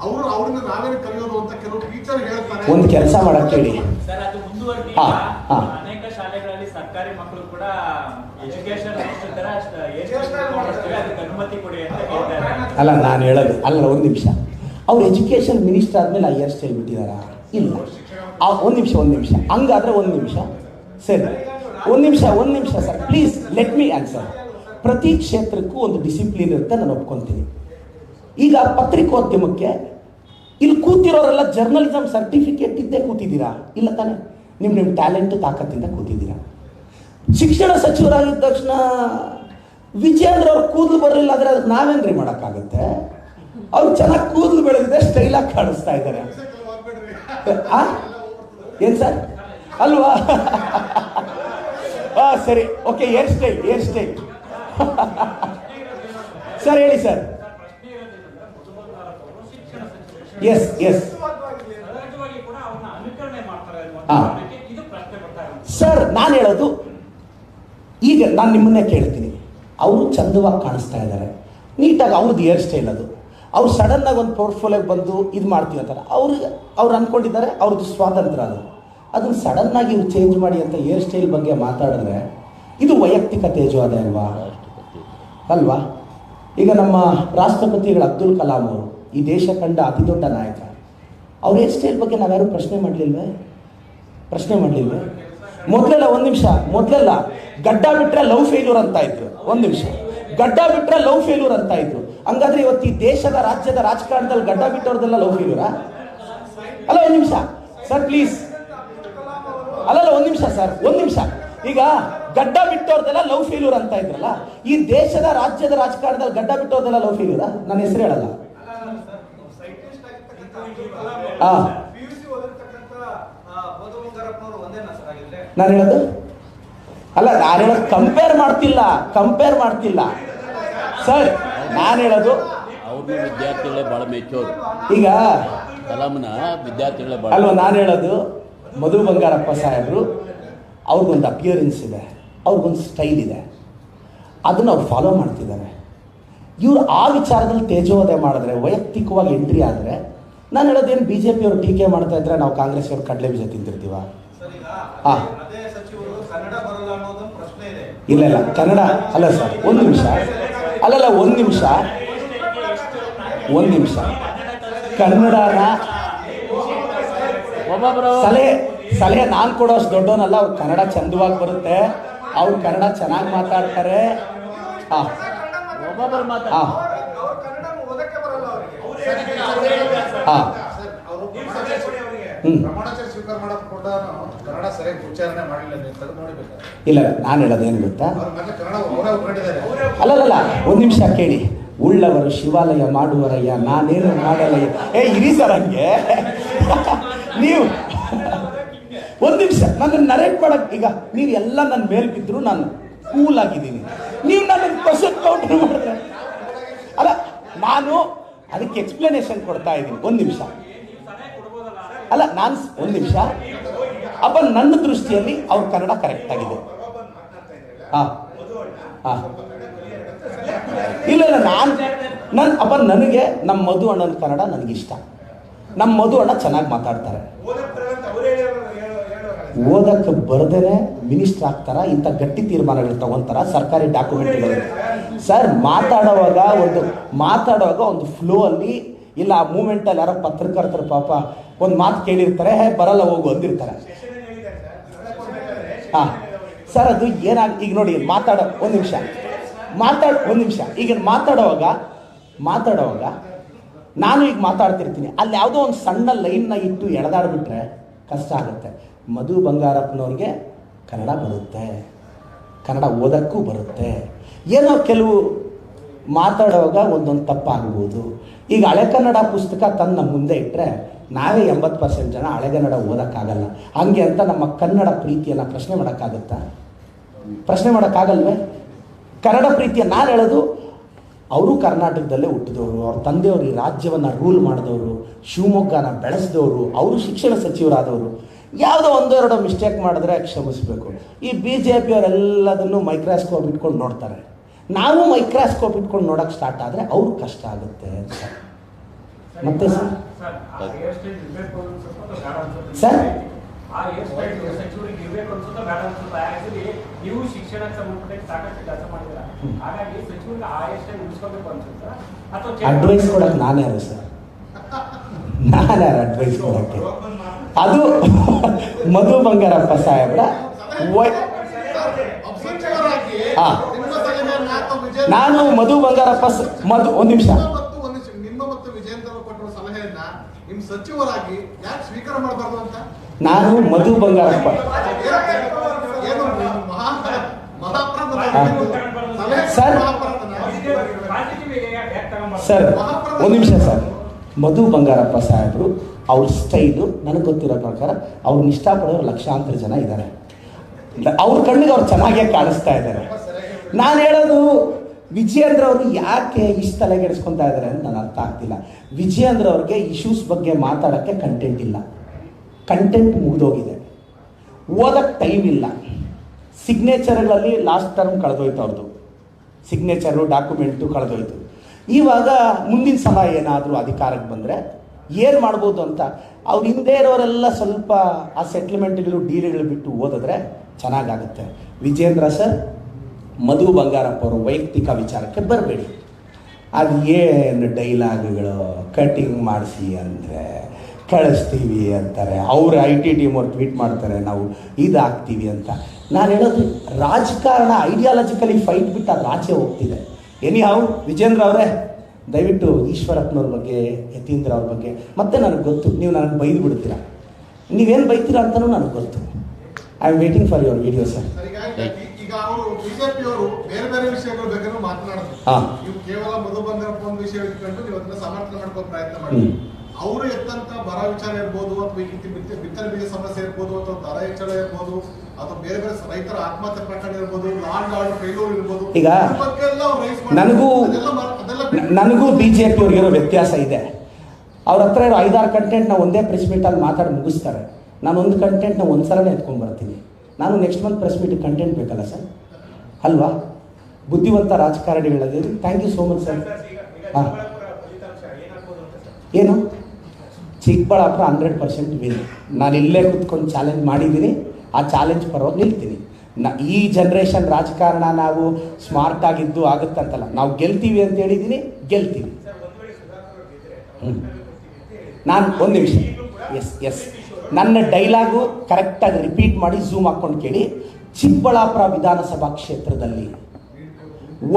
ಅವರು ಅವ್ರನ್ನ ನಾವೇನು ಕಲಿಯೋದು ಅಂತ ಕೆಲವು ಟೀಚರ್ ಹೇಳ್ತಾರೆ. ಒಂದು ಕೆಲಸ ಮಾಡಕ್ಕೆ ಹೇಳಿ. ಸರ್ ಅದು ಮುಂದುವರೆದಿ ಹಾ, ಹಾ. ಅನೇಕ ಶಾಲೆಗಳಲ್ಲಿ ಸರ್ಕಾರಿ ಮಕ್ಕಳು ಕೂಡ ಎಜುಕೇಶನ್ ತರ ಅದಕ್ಕೆ ಅನುಮತಿ ಕೊಡಿ ಅಂತ ಹೇಳ್ತಾರೆ ಅಲ್ಲ ನಾನು ಹೇಳೋದು. ಅಲ್ಲ ಒಂದು ನಿಮಿಷ. ಅವ್ರು ಎಜುಕೇಷನ್ ಮಿನಿಸ್ಟರ್ ಆದ್ಮೇಲೆ ಐ ಎಸ್ ಸ್ಟೈಲ್ ಬಿಟ್ಟಿದಾರಾ ಇಲ್ಲ ಒಂದು ನಿಮಿಷ ಒಂದು ನಿಮಿಷ. ಹಂಗಾದ್ರೆ ಒಂದು ನಿಮಿಷ. ಸರಿ. ಒಂದು ನಿಮಿಷ ಒಂದು ನಿಮಿಷ sir. Please let me answer ಪ್ರತಿ ಕ್ಷೇತ್ರಕ್ಕೂ ಒಂದು ಡಿಸಿಪ್ಲಿನ್ ಇರುತ್ತೆ ನಾನು ಒಪ್ಕೊತೀನಿ. ಈಗ ಪತ್ರಿಕೋದ್ಯಮಕ್ಕೆ ಇಲ್ಲಿ ಕೂತಿರೋರೆಲ್ಲ ಜರ್ನಲಿಸಮ್ ಸರ್ಟಿಫಿಕೇಟ್ ಇದ್ದೇ ಕೂತಿದ್ದೀರಾ? ಇಲ್ಲ ತಾನೆ. ನಿಮ್ಮ ನಿಮ್ಮ ಟ್ಯಾಲೆಂಟ್ ತಾಕತ್ತಿಂದ ಕೂತಿದ್ದೀರಾ? ಶಿಕ್ಷಣ ಸಚಿವರಾಗಿದ್ದ ತಕ್ಷಣ ವಿಜಯೇಂದ್ರ ಅವ್ರ ಕೂದಲು ಬರಲಿಲ್ಲ ಅಂದ್ರೆ ಅದಕ್ಕೆ ನಾವೇನ್ರಿ ಮಾಡೋಕ್ಕಾಗುತ್ತೆ? ಅವ್ರು ಚೆನ್ನಾಗಿ ಕೂದಲು ಬೆಳೆದಿದೆ ಸ್ಟೈಲಾಗಿ ಕಾಣಿಸ್ತಾ ಇದ್ದಾರೆ? ಏನ್ ಸರ್? ಅಲ್ವಾ? ಹಾಂ ಸರಿ. Okay hair style hair style sir, ಹೇಳಿ ಸರ್. ಬರ್ತಾ ಎಸ್ ಸರ್ ನಾನು ಹೇಳೋದು ಈಗ ನಾನು ನಿಮ್ಮನ್ನೇ ಕೇಳ್ತೀನಿ. ಅವರು ಚಂದವಾಗಿ ಕಾಣಿಸ್ತಾ ಇದ್ದಾರೆ. ನೀಟಾಗಿ ಅವ್ರದ್ದು ಹೇರ್ ಸ್ಟೈಲ್ ಅದು ಅವ್ರು ಸಡನ್ನಾಗಿ ಒಂದು ಪೋರ್ಟ್ಫೋಲಿಯೋಗೆ ಬಂದು ಇದು ಮಾಡ್ತೀವಿ ಅಂತಾರೆ. ಅವ್ರು ಅವ್ರು ಅಂದ್ಕೊಂಡಿದ್ದಾರೆ ಅವ್ರದ್ದು ಸ್ವಾತಂತ್ರ್ಯ ಅದು. ಅದನ್ನು ಸಡನ್ನಾಗಿ ಇವ್ರು ಚೇಂಜ್ ಮಾಡಿ ಅಂತ ಹೇರ್ ಸ್ಟೈಲ್ ಬಗ್ಗೆ ಮಾತಾಡಿದ್ರೆ ಇದು ವೈಯಕ್ತಿಕ ತೇಜವಾದ ಅಲ್ವಾ? ಅಲ್ವಾ? ಈಗ ನಮ್ಮ ರಾಷ್ಟ್ರಪತಿಗಳು ಅಬ್ದುಲ್ ಕಲಾಂ ಅವರು ಈ ದೇಶ ಕಂಡ ಅತಿ ದೊಡ್ಡ ನಾಯಕ. ಅವ್ರ ಎಷ್ಟು ಸ್ಟೈಲ್ ಬಗ್ಗೆ ನಾವ್ಯಾರು ಪ್ರಶ್ನೆ ಮಾಡಲಿಲ್ವೇ? ಪ್ರಶ್ನೆ ಮಾಡಲಿಲ್ವೇ? ಮೊದಲೆಲ್ಲ ಒಂದು ನಿಮಿಷ, ಮೊದಲೆಲ್ಲ ಗಡ್ಡ ಬಿಟ್ಟರೆ ಲವ್ ಫೇಲ್ಯೂರ್ ಅಂತ ಇತ್ತು. ಒಂದು ನಿಮಿಷ. ಗಡ್ಡ ಬಿಟ್ಟರೆ ಲವ್ ಫೇಲ್ಯೂರ್ ಅಂತ ಇತ್ತು. ಹಂಗಾದ್ರೆ ಇವತ್ತು ಈ ದೇಶದ, ರಾಜ್ಯದ ರಾಜಕಾರಣದಲ್ಲಿ ಗಡ್ಡ ಬಿಟ್ಟವ್ರದೆಲ್ಲ ಲವ್ ಫೇಲ್ಯೂರಾ ಅಲ್ಲ, ಒಂದು ನಿಮಿಷ. ಸರ್ ಪ್ಲೀಸ್ ಅಲ್ಲಲ್ಲ, ಒಂದು ನಿಮಿಷ, ಸರ್. ಒಂದು ನಿಮಿಷ. ಈಗ ಗಡ್ಡ ಬಿಟ್ಟವ್ರದೆಲ್ಲ ಲವ್ ಫೇಲ್ಯೂರ್ ಅಂತ ಇದ್ರಲ್ಲ, ಈ ದೇಶದ, ರಾಜ್ಯದ ರಾಜಕಾರಣದಲ್ಲಿ ಗಡ್ಡ ಬಿಟ್ಟವ್ರದೆಲ್ಲ ಲವ್ ಫೇಲ್ಯೂರಾ ನನ್ನ ಹೆಸರು ಹೇಳಲ್ಲ. ಹಾ ಪಿಯುಸಿ ಓದಿರ್ತಕ್ಕಂಥ ಮಧು ಒಂದೇನಾ ಸರ್ ಆಗಿದ್ರೆ ನಾನು ಹೇಳೋದು? ಅಲ್ಲ ನಾನು ಹೇಳೋದು ಕಂಪೇರ್ ಮಾಡ್ತಿಲ್ಲ ಕಂಪೇರ್ ಮಾಡ್ತಿಲ್ಲ. ಸರ್ ನಾನು ಹೇಳೋದು ಅವ್ರನ್ನ ವಿದ್ಯಾರ್ಥಿಗಳೇ ಭಾಳ ಮೆಚ್ಚೋದು ಈಗ ಕಲಾಮನ ವಿದ್ಯಾರ್ಥಿಗಳೇ ಭಾಳ ಅಲ್ವಾ ನಾನು ಹೇಳೋದು ಮಧು ಬಂಗಾರಪ್ಪ ಸಾಹೇಬರು ಅವ್ರಿಗೊಂದು ಅಪಿಯರೆನ್ಸ್ ಇದೆ ಅವ್ರಿಗೊಂದು ಸ್ಟೈಲ್ ಇದೆ. ಅದನ್ನು ಅವ್ರು ಫಾಲೋ ಮಾಡ್ತಿದ್ದಾರೆ. ಇವರು ಆ ವಿಚಾರದಲ್ಲಿ ತೇಜೋವಧೆ ಮಾಡಿದ್ರೆ ವೈಯಕ್ತಿಕವಾಗಿ ಎಂಟ್ರಿ ಆದರೆ ನಾನು ಹೇಳೋದೇನು ಬಿ ಜೆ ಪಿಯವರು ಟೀಕೆ ಮಾಡ್ತಾ ಇದ್ರೆ ನಾವು ಕಾಂಗ್ರೆಸ್ ಅವರು ಕಡಲೆ ಬೀಜ ತಿಂತಿರ್ತೀವ? ಹಾ. ಇಲ್ಲ ಇಲ್ಲ ಕನ್ನಡ ಅಲ್ಲ ಸರ್ ಒಂದು ನಿಮಿಷ. ಅಲ್ಲಲ್ಲ ಒಂದು ನಿಮಿಷ. ಒಂದು ನಿಮಿಷ. ಕನ್ನಡನ ಸಲಹೆ ಸಲಹೆ ನಾನು ಕೊಡೋಷ್ಟು ದೊಡ್ಡವನಲ್ಲ ಅವ್ರು ಕನ್ನಡ ಚಂದವಾಗಿ ಬರುತ್ತೆ ಅವ್ರು ಕನ್ನಡ ಚೆನ್ನಾಗಿ ಮಾತಾಡ್ತಾರೆ. ಹಾಂ ಒಬ್ಬೊಬ್ಬರು ಮಾತಾಡ. ಇಲ್ಲ ನಾನು ಹೇಳೋದು ಏನು ಗೊತ್ತಾ? ಅಲ್ಲಲ್ಲ ಒಂದು ನಿಮಿಷ ಕೇಳಿ. ಉಳ್ಳವರು ಶಿವಾಲಯ ಮಾಡುವರಯ್ಯ ನಾನೇನು ಮಾಡಲಯ್ಯ? ಏ ಇರಿ ಸರ್ ಹಂಗೆ. ನೀವು ಒಂದು ನಿಮಿಷ ನನ್ನ ನರೇಟ್ ಮಾಡಕ್ ಈಗ ನೀವು ಎಲ್ಲ ನನ್ನ ಮೇಲೆ ಬಿದ್ದರು ನಾನು ಕೂಲ್ ಆಗಿದ್ದೀನಿ. ನೀವು ನನ್ನ ಕ್ವಶನ್ ಕೌಂಟರ್ ಮಾಡಿದ್ರೆ. ಅಲ್ಲ, ನಾನು ಅದಕ್ಕೆ ಎಕ್ಸ್ಪ್ಲನೇಷನ್ ಕೊಡ್ತಾ ಇದ್ದೀನಿ. ಒಂದು ನಿಮಿಷ. ಅಲ್ಲ, ನಾನು ಒಂದು ನಿಮಿಷ. ಅಪ್ಪ, ನನ್ನ ದೃಷ್ಟಿಯಲ್ಲಿ ಅವ್ರ ಕನ್ನಡ ಕರೆಕ್ಟ್ ಆಗಿದೆ. ಹಾಂ ಹಾಂ. ಇಲ್ಲ ಇಲ್ಲ, ನಾನು ನನ್ನ ಅಪ್ಪ, ನನಗೆ ನಮ್ಮ ಮಧು ಅಣ್ಣನ ಕನ್ನಡ ನನಗಿಷ್ಟ ನಮ್ಮ ಮಧು ಅಣ್ಣ ಚೆನ್ನಾಗಿ ಮಾತಾಡ್ತಾರೆ. ಓದಕ್ಕೆ ಬರ್ದೇನೆ ಮಿನಿಸ್ಟರ್ ಆಗ್ತಾರ ಇಂಥ ಗಟ್ಟಿ ತೀರ್ಮಾನಗಳು ತಗೊಂತಾರ ಸರ್ಕಾರಿ ಡಾಕ್ಯುಮೆಂಟ್ಗಳು ಸರ್ ಮಾತಾಡುವಾಗ ಒಂದು ಮಾತಾಡುವಾಗ ಒಂದು ಫ್ಲೋ ಅಲ್ಲಿ ಇಲ್ಲ ಆ ಮೂಮೆಂಟಲ್ಲಿ ಯಾರೋ ಪತ್ರಕರ್ತರು ಪಾಪ ಒಂದು ಮಾತು ಕೇಳಿರ್ತಾರೆ "ಹೇ, ಬರಲ್ಲ ಹೋಗು ಅಂದಿರ್ತಾರೆ. ಹಾಂ. ಸರ್ ಅದು ಏನಾಗ ಈಗ ನೋಡಿ ಮಾತಾಡೋ ಒಂದು ನಿಮಿಷ. ಮಾತಾಡ ಒಂದು ನಿಮಿಷ. ಈಗ ಮಾತಾಡುವಾಗ ಮಾತಾಡುವಾಗ ನಾನು ಈಗ ಮಾತಾಡ್ತಿರ್ತೀನಿ. ಅಲ್ಲಿ ಯಾವುದೋ ಒಂದು ಸಣ್ಣ ಲೈನ್ನ ಇಟ್ಟು ಎಳೆದಾಡ್ಬಿಟ್ರೆ ಕಷ್ಟ ಆಗುತ್ತೆ. ಮಧು ಬಂಗಾರಪ್ಪನವ್ರಿಗೆ ಕನ್ನಡ ಬರುತ್ತೆ. ಕನ್ನಡ ಓದಕ್ಕೂ ಬರುತ್ತೆ. ಏನೋ ಕೆಲವು ಮಾತಾಡುವಾಗ ಒಂದೊಂದು ತಪ್ಪಾಗ್ಬೋದು. ಈಗ ಹಳೆ ಕನ್ನಡ ಪುಸ್ತಕ ನಮ್ಮ ಮುಂದೆ ಇಟ್ಟರೆ ನಾವೇ ಎಂಬತ್ತು ಪರ್ಸೆಂಟ್ ಜನ ಹಳೆಗನ್ನಡ ಓದೋಕ್ಕಾಗಲ್ಲ. ಹಂಗೆ ಅಂತ ನಮ್ಮ ಕನ್ನಡ ಪ್ರೀತಿಯನ್ನು ಪ್ರಶ್ನೆ ಮಾಡೋಕ್ಕಾಗತ್ತಾ? ಪ್ರಶ್ನೆ ಮಾಡೋಕ್ಕಾಗಲ್ವೇ? ಕನ್ನಡ ಪ್ರೀತಿಯ ನಾನು ಹೇಳೋದು, ಅವರು ಕರ್ನಾಟಕದಲ್ಲೇ ಹುಟ್ಟಿದವರು, ಅವ್ರ ತಂದೆಯವರು ಈ ರಾಜ್ಯವನ್ನು ರೂಲ್ ಮಾಡಿದವರು, ಶಿವಮೊಗ್ಗನ ಬೆಳೆಸಿದವರು, ಅವರು ಶಿಕ್ಷಣ ಸಚಿವರಾದವರು. ಯಾವುದೋ ಒಂದೆರಡು ಎರಡೋ ಮಿಸ್ಟೇಕ್ ಮಾಡಿದ್ರೆ ಕ್ಷಮಿಸಬೇಕು. ಈ ಬಿ ಜೆ ಪಿಯವರೆಲ್ಲದನ್ನು ಮೈಕ್ರಾಸ್ಕೋಪ್ ಇಟ್ಕೊಂಡು ನೋಡ್ತಾರೆ. ನಾವು ಮೈಕ್ರಾಸ್ಕೋಪ್ ಇಟ್ಕೊಂಡು ನೋಡೋಕ್ಕೆ ಸ್ಟಾರ್ಟ್ ಆದರೆ ಅವ್ರಿಗೆ ಕಷ್ಟ ಆಗುತ್ತೆ ಅಂತ. ಮತ್ತೆ ಸರ್ ಸರ್. ನೀವು ಶಿಕ್ಷಣಕ್ಕೆ ಸಂಬಂಧಪಟ್ಟ ಸಾಕಷ್ಟು ಕೆಲಸ ಮಾಡಿದ್ದೀರಾ? ಹಾಗಾಗಿ ಸಚಿವರಿಗೆ ಆ ಹೇರ್ ಸ್ಟೈಲ್ ಉಳಿಸ್ಕೋಬೇಕು ಅನ್ಸುತ್ತಾ? ಅಥವಾ ಅಡ್ವೈಸ್ ಕೊಡಕ್ಕೆ ನಾನೇ ಯಾರು ಸರ್ ನಾನೇ ಯಾರು ಅಡ್ವೈಸ್ ಕೊಡೋಕ್ಕೆ? ಅದು ಮಧು ಬಂಗಾರಪ್ಪ ಸಾಹೇಬ್ರ. ನಾನು ಮಧು ಬಂಗಾರಪ್ಪ ಸ- ಮಧು ಒಂದು ನಿಮಿಷ. ನಾನು ಮಧು ಬಂಗಾರಪ್ಪ. ಸರ್. ಸರ್ ಒಂದು ನಿಮಿಷ ಸರ್. ಮಧು ಬಂಗಾರಪ್ಪ ಸಾಹೇಬರು, ಅವ್ರ ಸ್ಟೈಲು ನನಗೆ ಗೊತ್ತಿರೋ ಪ್ರಕಾರ ಅವ್ರನ್ನ ಇಷ್ಟಪಡೋರು ಲಕ್ಷಾಂತರ ಜನ ಇದ್ದಾರೆ ಅವ್ರ ಕಣ್ಣಿಗೆ ಅವ್ರು ಚೆನ್ನಾಗೇ ಕಾಣಿಸ್ತಾ ಇದ್ದಾರೆ ನಾನು ಹೇಳೋದು, ವಿಜಯೇಂದ್ರ ಅವರು ಯಾಕೆ ಇಷ್ಟು ತಲೆಗೆಡಿಸ್ಕೊತಾ ಇದ್ದಾರೆ ಅಂತ ನನಗೆ ಅರ್ಥ ಆಗ್ತಿಲ್ಲ. ವಿಜಯೇಂದ್ರ ಅವ್ರಿಗೆ ಇಶ್ಯೂಸ್ ಬಗ್ಗೆ ಮಾತಾಡೋಕ್ಕೆ ಕಂಟೆಂಟ್ ಇಲ್ಲ. ಕಂಟೆಂಟ್ ಮುಗಿದೋಗಿದೆ. ಓದಕ್ಕೆ ಟೈಮ್ ಇಲ್ಲ. ಸಿಗ್ನೇಚರ್ಗಳಲ್ಲಿ ಲಾಸ್ಟ್ ಟರ್ಮ್ ಕಳೆದೋಯ್ತು ಅವ್ರದ್ದು ಸಿಗ್ನೇಚರು ಡಾಕ್ಯುಮೆಂಟು ಕಳೆದೋಯ್ತು. ಇವಾಗ ಮುಂದಿನ ಸಲ ಏನಾದರೂ ಅಧಿಕಾರಕ್ಕೆ ಬಂದರೆ ಏನು ಮಾಡ್ಬೋದು ಅಂತ ಅವ್ರು ಹಿಂದೆ ಇರೋರೆಲ್ಲ ಸ್ವಲ್ಪ ಆ ಸೆಟ್ಲ್ಮೆಂಟ್ಗಳು ಡೀಲ್ಗಳು ಬಿಟ್ಟು ಓದಿದ್ರೆ ಚೆನ್ನಾಗಾಗುತ್ತೆ. ವಿಜೇಂದ್ರ ಸರ್, ಮಧು ಬಂಗಾರಪ್ಪ ಅವರು ವೈಯಕ್ತಿಕ ವಿಚಾರಕ್ಕೆ ಬರಬೇಡಿ. ಅದು ಏನು ಡೈಲಾಗ್ಗಳು ಕಟಿಂಗ್ ಮಾಡಿಸಿ ಅಂದರೆ ಕಳಿಸ್ತೀವಿ ಅಂತಾರೆ. ಅವರು ಐ ಟಿ ಅವ್ರು ಟ್ವೀಟ್ ಮಾಡ್ತಾರೆ, ನಾವು ಇದಾಗ್ತೀವಿ ಅಂತ. ನಾನು ಹೇಳೋದು ರಾಜಕಾರಣ ಐಡಿಯಾಲಜಿಕಲಿ ಫೈಟ್ ಬಿಟ್ಟು ಅದು ಆಚೆ ಹೋಗ್ತಿದೆ. ಎನಿ ಹೌ ವಿಜೇಂದ್ರ ಅವರೇ ದಯವಿಟ್ಟು ಈಶ್ವರಪ್ಪನವ್ರ ಬಗ್ಗೆ ಯತೀಂದ್ರ ಅವ್ರ ಬಗ್ಗೆ ಮತ್ತೆ ನನಗೆ ಗೊತ್ತು ನೀವು ನನಗೆ ಬೈದು ಬಿಡ್ತೀರಾ? ನೀವೇನು ಬೈತೀರಾ ಅಂತಲೂ ನನಗೆ ಗೊತ್ತು. I am waiting for your video sir ಹಾಂ ಈಗ ಅವರು ಬಿಜೆಪಿಯವರು ಬೇರೆ ಬೇರೆ ವಿಷಯಗಳ ಬಗ್ಗೆ ಮಾತನಾಡಿದ್ರು ಕೇವಲ ಮಧು ಬಂಗಾರಪ್ಪ ಒಂದು ವಿಷಯ ಇಟ್ಕೊಂಡು ನೀವು ಅದನ್ನ ಸಮರ್ಥನೆ ಮಾಡ್ಕೋ ಪ್ರಯತ್ನ ಮಾಡಿ. ಅವರು ಎತ್ತಂತ ಬರ ವಿಚಾರ ಇರ್ಬೋದು ಅಥವಾ ಈ ರೀತಿ ಬಿತ್ತ- ಬಿತ್ತನೆ ಬೀಜ ಸಮಸ್ಯೆ ಇರ್ಬೋದು ಅಥವಾ ದರ ಹೆಚ್ಚಳ ಇರ್ಬೋದು ಅಥವಾ ಬೇರೆ ಬೇರೆ ರೈತರ ಆತ್ಮಹತ್ಯೆ ಪ್ರಕರಣ ಇರ್ಬೋದು ಲಾಂಡ್ ಲಾರ್ಡ್ ಫೇಲ್ಯೂರ್ ಇರ್ಬೋದು ಈಗ. ನನಗೂ ನನಗೂ ಬಿ ಜೆ ಪಿಯವ್ರಿಗಿರೋ ವ್ಯತ್ಯಾಸ ಇದೆ. ಅವ್ರ ಹತ್ರ ಇರೋ ಐದಾರು ಕಂಟೆಂಟ್ನ ಒಂದೇ ಪ್ರೆಸ್ ಮೀಟಲ್ಲಿ ಮಾತಾಡಿ ಮುಗಿಸ್ತಾರೆ. ನಾನು ಒಂದು ಕಂಟೆಂಟ್ ಒಂದು ಸಲನೇ ಎತ್ಕೊಂಡು ಬರ್ತೀನಿ. ನಾನು next month press meet content ಬೇಕಲ್ಲ ಸರ್? ಅಲ್ವಾ? ಬುದ್ಧಿವಂತ ರಾಜಕಾರಣಿಗಳಲ್ಲಿ thank you so much sir ಹಾ. ಏನು? ಚಿಕ್ಕಬಳ್ಳಾಪುರ ಹಂಡ್ರೆಡ್ ಪರ್ಸೆಂಟ್ ವಿನ್ ನಾನು ಇಲ್ಲೇ ಕುತ್ಕೊಂಡು ಚಾಲೆಂಜ್ ಮಾಡಿದ್ದೀನಿ ಆ ಚಾಲೆಂಜ್ ಪರವಾಗಿ ನಿಲ್ತೀನಿ. ನ, ಈ ಜನ್ರೇಷನ್ ರಾಜಕಾರಣ ನಾವು ಸ್ಮಾರ್ಟ್ ಆಗಿದ್ದು ಆಗುತ್ತಂತಲ್ಲ. ನಾವು ಗೆಲ್ತೀವಿ ಅಂತ ಹೇಳಿದ್ದೀನಿ ಗೆಲ್ತೀವಿ. ಹ್ಮ್. ನಾನು ಒಂದು ನಿಮಿಷ. ಎಸ್ ಎಸ್ ನನ್ನ ಡೈಲಾಗು ಕರೆಕ್ಟಾಗಿ ರಿಪೀಟ್ ಮಾಡಿ ಝೂಮ್ ಹಾಕ್ಕೊಂಡು ಕೇಳಿ. ಚಿಕ್ಕಬಳ್ಳಾಪುರ ವಿಧಾನಸಭಾ ಕ್ಷೇತ್ರದಲ್ಲಿ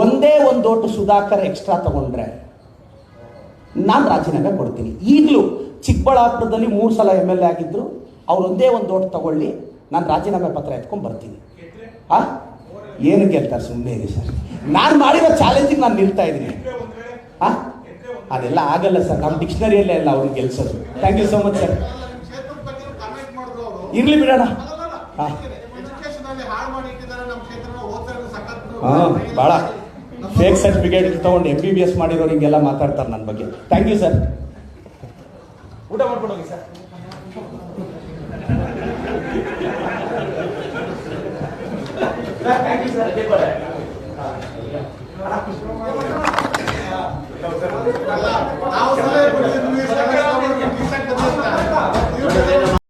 ಒಂದೇ ಒಂದು ಓಟು ಸುಧಾಕರ್ ಎಕ್ಸ್ಟ್ರಾ ತಗೊಂಡ್ರೆ ನಾನು ರಾಜೀನಾಮೆ ಕೊಡ್ತೀನಿ. ಈಗಲೂ ಚಿಕ್ಕಬಳ್ಳಾಪುರದಲ್ಲಿ ಮೂರು ಸಲ ಎಂ ಎಲ್ ಎ ಆಗಿದ್ದರು ಅವ್ರು ಒಂದೇ ಒಂದು ಓಟ್ ತಗೊಳ್ಳಿ ನಾನು ರಾಜೀನಾಮೆ ಪತ್ರ ಎತ್ಕೊಂಡು ಬರ್ತೀನಿ. ಹಾಂ ಆ? ಏನು ಗೆಲ್ತಾರೆ ಸುಮ್ಮನೆ ಇದೆ ಸರ್. ನಾನು ಮಾಡಿರೋ ಚಾಲೆಂಜಿಗೆ ನಾನು ನಿಲ್ತಾ ಇದ್ದೀನಿ. ಆ? ಅದೆಲ್ಲ ಆಗಲ್ಲ ಸರ್. ನಮ್ಮ ಡಿಕ್ಷನರಿಯಲ್ಲೇ ಅಲ್ಲ ಅವ್ರಿಗೆ ಗೆಲ್ಸೋದು. Thank you so much sir ಇರ್ಲಿ ಬಿಡೋಣ. ಹಾಂ. ಹಾಂ ಭಾಳ ಫೇಕ್ ಸರ್ಟಿಫಿಕೇಟ್ ತೊಗೊಂಡು ಎಂ ಬಿ ಬಿ ಎಸ್ ಮಾಡಿರೋರು ಹಿಂಗೆಲ್ಲ ಮಾತಾಡ್ತಾರೆ ನನ್ನ ಬಗ್ಗೆ. ಥ್ಯಾಂಕ್ ಯು ಸರ್ ಊಟ ಮಾಡ್ಕೊಂಡು ಹೋಗಿ ಸರ್ ಥ್ಯಾಂಕ್ ಯು ಸರ್ ದೇವರೇ ನಾವು